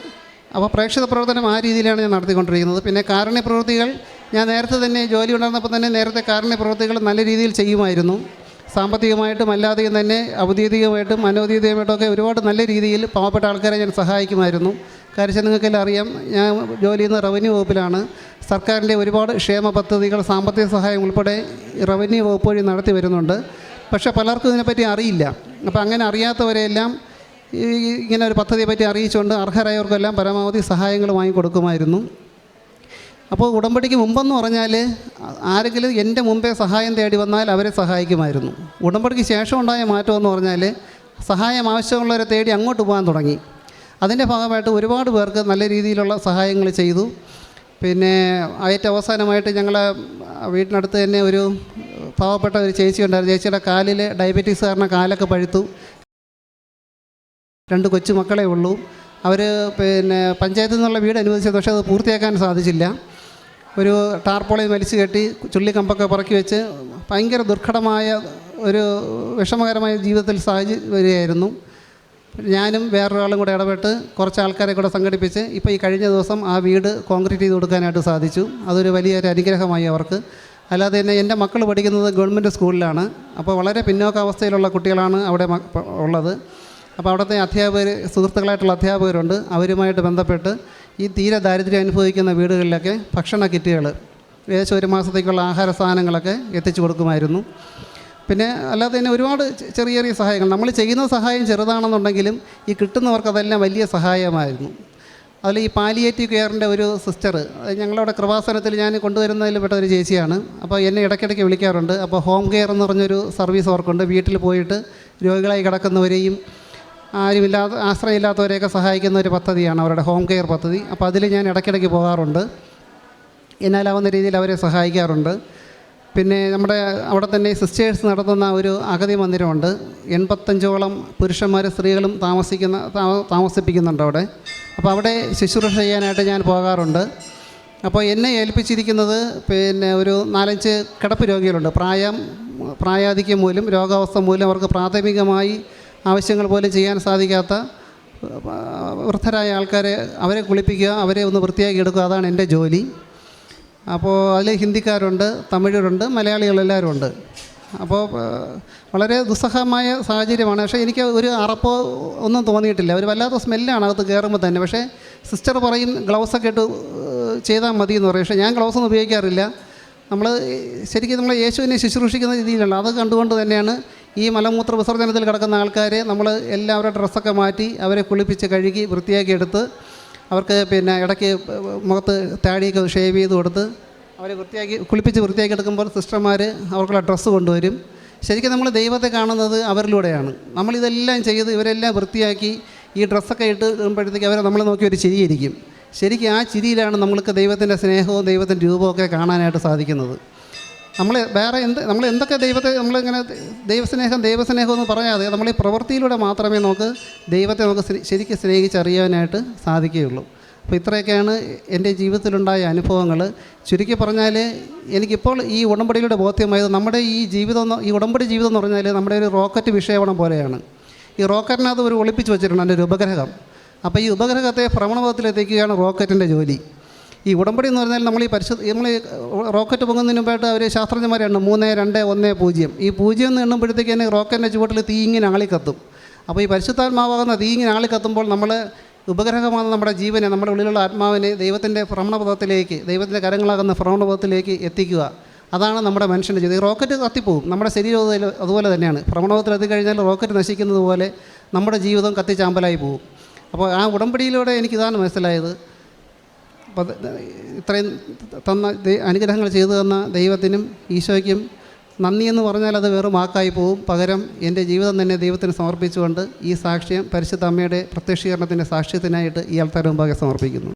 അപ്പോൾ പ്രേക്ഷിത പ്രവർത്തനം ആ രീതിയിലാണ് ഞാൻ നടത്തിക്കൊണ്ടിരിക്കുന്നത്. പിന്നെ കാരുണ്യ പ്രവൃത്തികൾ ഞാൻ നേരത്തെ തന്നെ ജോലി ഉണ്ടായിരുന്നപ്പോൾ തന്നെ നേരത്തെ കാരുണ്യ പ്രവൃത്തികൾ നല്ല രീതിയിൽ ചെയ്യുമായിരുന്നു. സാമ്പത്തികമായിട്ടും അല്ലാതെയും തന്നെ ഔദ്യോഗികമായിട്ടും അനൗദ്യോഗികമായിട്ടും ഒക്കെ ഒരുപാട് നല്ല രീതിയിൽ പാവപ്പെട്ട ആൾക്കാരെ ഞാൻ സഹായിക്കുമായിരുന്നു. കാര്യം നിങ്ങൾക്കെല്ലാം അറിയാം ഞാൻ ജോലി ചെയ്യുന്ന റവന്യൂ വകുപ്പിലാണ്. സർക്കാരിന്റെ ഒരുപാട് ക്ഷേമ പദ്ധതികൾ സാമ്പത്തിക സഹായം ഉൾപ്പെടെ റവന്യൂ വകുപ്പ് വഴി നടത്തി വരുന്നുണ്ട്. പക്ഷേ പലർക്കും ഇതിനെപ്പറ്റി അറിയില്ല. അപ്പോൾ അങ്ങനെ അറിയാത്തവരെയെല്ലാം ഇങ്ങനെ ഒരു പദ്ധതിയെപ്പറ്റി അറിയിച്ചുകൊണ്ട് അർഹരായവർക്കെല്ലാം പരമാവധി സഹായങ്ങൾ വാങ്ങിക്കൊടുക്കുമായിരുന്നു. അപ്പോൾ ഉടമ്പടിക്ക് മുമ്പെന്ന് പറഞ്ഞാൽ ആരെങ്കിലും എന്റെ മുമ്പേ സഹായം തേടി വന്നാൽ അവരെ സഹായിക്കുമായിരുന്നു. ഉടമ്പടിക്ക് ശേഷം ഉണ്ടായ മാറ്റം എന്ന് പറഞ്ഞാൽ സഹായം ആവശ്യമുള്ളവരെ തേടി അങ്ങോട്ട് പോകാൻ തുടങ്ങി. അതിന്റെ ഭാഗമായിട്ട് ഒരുപാട് പേർക്ക് നല്ല രീതിയിലുള്ള സഹായങ്ങൾ ചെയ്തു. പിന്നെ ഏറ്റവും അവസാനമായിട്ട് ഞങ്ങളെ വീട്ടിനടുത്ത് തന്നെ ഒരു പാവപ്പെട്ട ഒരു ചേച്ചി ഉണ്ടായിരുന്നു. ചേച്ചിയുടെ കാലിൽ ഡയബറ്റീസ് കാരണം കാലൊക്കെ പഴുത്തു. രണ്ട് കൊച്ചു മക്കളെ ഉള്ളൂ. അവർ പിന്നെ പഞ്ചായത്തിൽ നിന്നുള്ള വീട് അനുവദിച്ചത് പക്ഷേ അത് പൂർത്തിയാക്കാൻ സാധിച്ചില്ല. ഒരു ടാർപോളയിൽ വലിച്ചു കെട്ടി ചുള്ളിക്കമ്പൊക്കെ പറക്കി വെച്ച് ഭയങ്കര ദുർഘടമായ ഒരു വിഷമകരമായ ജീവിതത്തിൽ സാഹചര്യം വരികയായിരുന്നു. ഞാനും വേറൊരാളും കൂടെ ഇടപെട്ട് കുറച്ച് ആൾക്കാരെ കൂടെ സംഘടിപ്പിച്ച് ഇപ്പോൾ ഈ കഴിഞ്ഞ ദിവസം ആ വീട് കോൺക്രീറ്റ് ചെയ്ത് കൊടുക്കാനായിട്ട് സാധിച്ചു. അതൊരു വലിയൊരു അനുഗ്രഹമായി അവർക്ക്. അല്ലാതെ തന്നെ എന്റെ മക്കൾ പഠിക്കുന്നത് ഗവൺമെന്റ് സ്കൂളിലാണ്. അപ്പോൾ വളരെ പിന്നോക്കാവസ്ഥയിലുള്ള കുട്ടികളാണ് അവിടെ ഉള്ളത്. അപ്പോൾ അവിടുത്തെ അധ്യാപകർ സുഹൃത്തുക്കളായിട്ടുള്ള അധ്യാപകരുണ്ട്. അവരുമായിട്ട് ബന്ധപ്പെട്ട് ഈ തീരെ ദാരിദ്ര്യം അനുഭവിക്കുന്ന വീടുകളിലൊക്കെ ഭക്ഷണ കിറ്റുകൾ ഏകദേശം ഒരു മാസത്തേക്കുള്ള ആഹാര സാധനങ്ങളൊക്കെ എത്തിച്ചു കൊടുക്കുമായിരുന്നു. പിന്നെ അല്ലാതെ തന്നെ ഒരുപാട് ചെറിയ ചെറിയ സഹായങ്ങൾ. നമ്മൾ ചെയ്യുന്ന സഹായം ചെറുതാണെന്നുണ്ടെങ്കിലും ഈ കിട്ടുന്നവർക്ക് അതെല്ലാം വലിയ സഹായമായിരുന്നു. അതിൽ ഈ പാലിയേറ്റീവ് കെയറിന്റെ ഒരു സിസ്റ്റർ ഞങ്ങളവിടെ കൃപാസനത്തിൽ ഞാൻ കൊണ്ടുവരുന്നതിൽ പെട്ട ഒരു ചേച്ചിയാണ്. അപ്പോൾ എന്നെ ഇടയ്ക്കിടയ്ക്ക് വിളിക്കാറുണ്ട്. അപ്പോൾ ഹോം കെയർ എന്ന് പറഞ്ഞൊരു സർവീസ് അവർക്കുണ്ട്. വീട്ടിൽ പോയിട്ട് രോഗികളായി കിടക്കുന്നവരെയും ആരുമില്ലാത്ത ആശ്രയമില്ലാത്തവരെയൊക്കെ സഹായിക്കുന്ന ഒരു പദ്ധതിയാണ് അവരുടെ ഹോം കെയർ പദ്ധതി. അപ്പോൾ അതിൽ ഞാൻ ഇടയ്ക്കിടയ്ക്ക് പോകാറുണ്ട്. എന്നാലാവുന്ന രീതിയിൽ അവരെ സഹായിക്കാറുണ്ട്. പിന്നെ നമ്മുടെ അവിടെ തന്നെ സിസ്റ്റേഴ്സ് നടത്തുന്ന ഒരു അഗതി മന്ദിരമുണ്ട്. എൺപത്തഞ്ചോളം പുരുഷന്മാരും സ്ത്രീകളും താമസിക്കുന്ന താമസിപ്പിക്കുന്നുണ്ട് അവിടെ. അപ്പോൾ അവിടെ ശുശ്രൂഷ ചെയ്യാനായിട്ട് ഞാൻ പോകാറുണ്ട്. അപ്പോൾ എന്നെ ഏൽപ്പിച്ചിരിക്കുന്നത് പിന്നെ ഒരു നാലഞ്ച് കിടപ്പ് രോഗികളുണ്ട്. പ്രായം പ്രായാധിക്യം മൂലം രോഗാവസ്ഥ മൂലം അവർക്ക് പ്രാഥമികമായി ആവശ്യങ്ങൾ പോലും ചെയ്യാൻ സാധിക്കാത്ത വൃദ്ധരായ ആൾക്കാരെ അവരെ കുളിപ്പിക്കുക അവരെ ഒന്ന് വൃത്തിയാക്കി എടുക്കുക അതാണ് എന്റെ ജോലി. അപ്പോൾ അതിൽ ഹിന്ദിക്കാരുണ്ട് തമിഴരുണ്ട് മലയാളികളെല്ലാവരും ഉണ്ട് അപ്പോൾ വളരെ ദുസ്സഹമായ സാഹചര്യമാണ്. പക്ഷേ എനിക്ക് ഒരു അറപ്പോ ഒന്നും തോന്നിയിട്ടില്ല. ഒരു വല്ലാത്ത സ്മെല്ലാണ് അകത്ത് കയറുമ്പോൾ തന്നെ. പക്ഷേ സിസ്റ്റർ പറയും ഗ്ലൗസൊക്കെ ഇട്ട് ചെയ്താൽ മതി എന്ന് പറയും. പക്ഷേ ഞാൻ ഗ്ലൗസ് ഒന്നും ഉപയോഗിക്കാറില്ല. നമ്മൾ ശരിക്കും നമ്മൾ യേശുവിനെ ശുശ്രൂഷിക്കുന്ന രീതിയിലുള്ള അത് കണ്ടുകൊണ്ട് തന്നെയാണ് ഈ മലമൂത്ര വിസർജനത്തിൽ കിടക്കുന്ന ആൾക്കാരെ നമ്മൾ എല്ലാവരുടെ ഡ്രസ്സൊക്കെ മാറ്റി അവരെ കുളിപ്പിച്ച് കഴുകി വൃത്തിയാക്കി എടുത്ത് അവർക്ക് പിന്നെ ഇടയ്ക്ക് മുഖത്ത് താടിയൊക്കെ ഷേവ് ചെയ്ത് കൊടുത്ത് അവരെ വൃത്തിയാക്കി കുളിപ്പിച്ച് വൃത്തിയാക്കി എടുക്കുമ്പോൾ സിസ്റ്റർമാർ അവർക്കുള്ള ഡ്രസ്സ് കൊണ്ടുവരും. ശരിക്കും നമ്മൾ ദൈവത്തെ കാണുന്നത് അവരിലൂടെയാണ്. നമ്മളിതെല്ലാം ചെയ്ത് ഇവരെല്ലാം വൃത്തിയാക്കി ഈ ഡ്രസ്സൊക്കെ ഇട്ട് ഇടുമ്പോഴത്തേക്ക് അവരെ നമ്മൾ നോക്കി ഒരു ചിരിയിരിക്കും. ശരിക്കും ആ ചിരിയിലാണ് നമ്മൾക്ക് ദൈവത്തിന്റെ സ്നേഹവും ദൈവത്തിന്റെ രൂപവും ഒക്കെ കാണാനായിട്ട് സാധിക്കുന്നത്. നമ്മൾ വേറെ എന്ത് നമ്മൾ എന്തൊക്കെ ദൈവത്തെ നമ്മളിങ്ങനെ ദൈവസ്നേഹം ദൈവസ്നേഹം എന്ന് പറയാതെ നമ്മൾ ഈ പ്രവൃത്തിയിലൂടെ മാത്രമേ നമുക്ക് ദൈവത്തെ നമുക്ക് ശരിക്കും സ്നേഹിച്ചറിയാനായിട്ട് സാധിക്കുകയുള്ളൂ. അപ്പോൾ ഇത്രയൊക്കെയാണ് എന്റെ ജീവിതത്തിലുണ്ടായ അനുഭവങ്ങൾ ചുരുക്കി പറഞ്ഞാൽ എനിക്കിപ്പോൾ ഈ ഉടമ്പടിയിലൂടെ ബോധ്യമായത് നമ്മുടെ ഈ ജീവിതം ഈ ഉടമ്പടി ജീവിതം എന്ന് പറഞ്ഞാൽ നമ്മുടെ ഒരു റോക്കറ്റ് വിക്ഷേപണം പോലെയാണ്. ഈ റോക്കറ്റിനകത്ത് ഒരു ഒളിപ്പിച്ച് വെച്ചിട്ടുണ്ട് അതിന്റെ ഒരു ഉപഗ്രഹം. അപ്പോൾ ഈ ഉപഗ്രഹത്തെ ഭ്രമണപഥത്തിലെത്തിക്കുകയാണ് റോക്കറ്റിന്റെ ജോലി. ഈ ഉടമ്പടി എന്ന് പറഞ്ഞാൽ നമ്മൾ ഈ പരിശുദ്ധ നമ്മൾ ഈ റോക്കറ്റ് പൊങ്ങുന്നതിന് മുമ്പായിട്ട് അവർ ശാസ്ത്രജ്ഞന്മാർ എണ്ണും മൂന്ന് രണ്ട് ഒന്ന് പൂജ്യം. ഈ പൂജ്യം എന്ന് എണ്ണുമ്പോഴത്തേക്ക് തന്നെ റോക്കറ്റിന്റെ ചുവട്ടിൽ തീ ഇങ്ങനെ ആളി കത്തും അപ്പോൾ ഈ പരിശുദ്ധാത്മാവാകുന്ന തീ ഇങ്ങനെ ആളി കത്തുമ്പോൾ നമ്മൾ ഉപഗ്രഹമാകുന്ന നമ്മുടെ ജീവനെ നമ്മുടെ ഉള്ളിലുള്ള ആത്മാവിനെ ദൈവത്തിന്റെ ഭ്രമണപഥത്തിലേക്ക് ദൈവത്തിന്റെ കരങ്ങളാകുന്ന ഭ്രമണപഥത്തിലേക്ക് എത്തിക്കുക. അതാണ് നമ്മുടെ മനുഷ്യന്റെ ജീവിതം. ഈ റോക്കറ്റ് കത്തിപ്പോവും നമ്മുടെ ശരീരം അതുപോലെ- തന്നെയാണ്. ഭ്രമണപഥത്തിൽ എത്തിക്കഴിഞ്ഞാൽ റോക്കറ്റ് നശിക്കുന്നത് പോലെ നമ്മുടെ ജീവിതം കത്തിച്ചാമ്പലായി പോകും. അപ്പോൾ ആ ഉടമ്പടിയിലൂടെ എനിക്കിതാണ് മനസ്സിലായത്. ഇത്രയും തന്ന അനുഗ്രഹങ്ങൾ ചെയ്തു തന്ന ദൈവത്തിനും ഈശോയ്ക്കും നന്ദി എന്ന് പറഞ്ഞാൽ അത് വെറും വാക്കായി പോവും. പകരം എന്റെ ജീവിതം തന്നെ ദൈവത്തിന് സമർപ്പിച്ചുകൊണ്ട് ഈ സാക്ഷ്യം പരിശുദ്ധ അമ്മയുടെ പ്രത്യക്ഷീകരണത്തിന്റെ സാക്ഷ്യത്തിനായിട്ട് ഈ ആൾക്കാർ മുമ്പാകെ സമർപ്പിക്കുന്നു.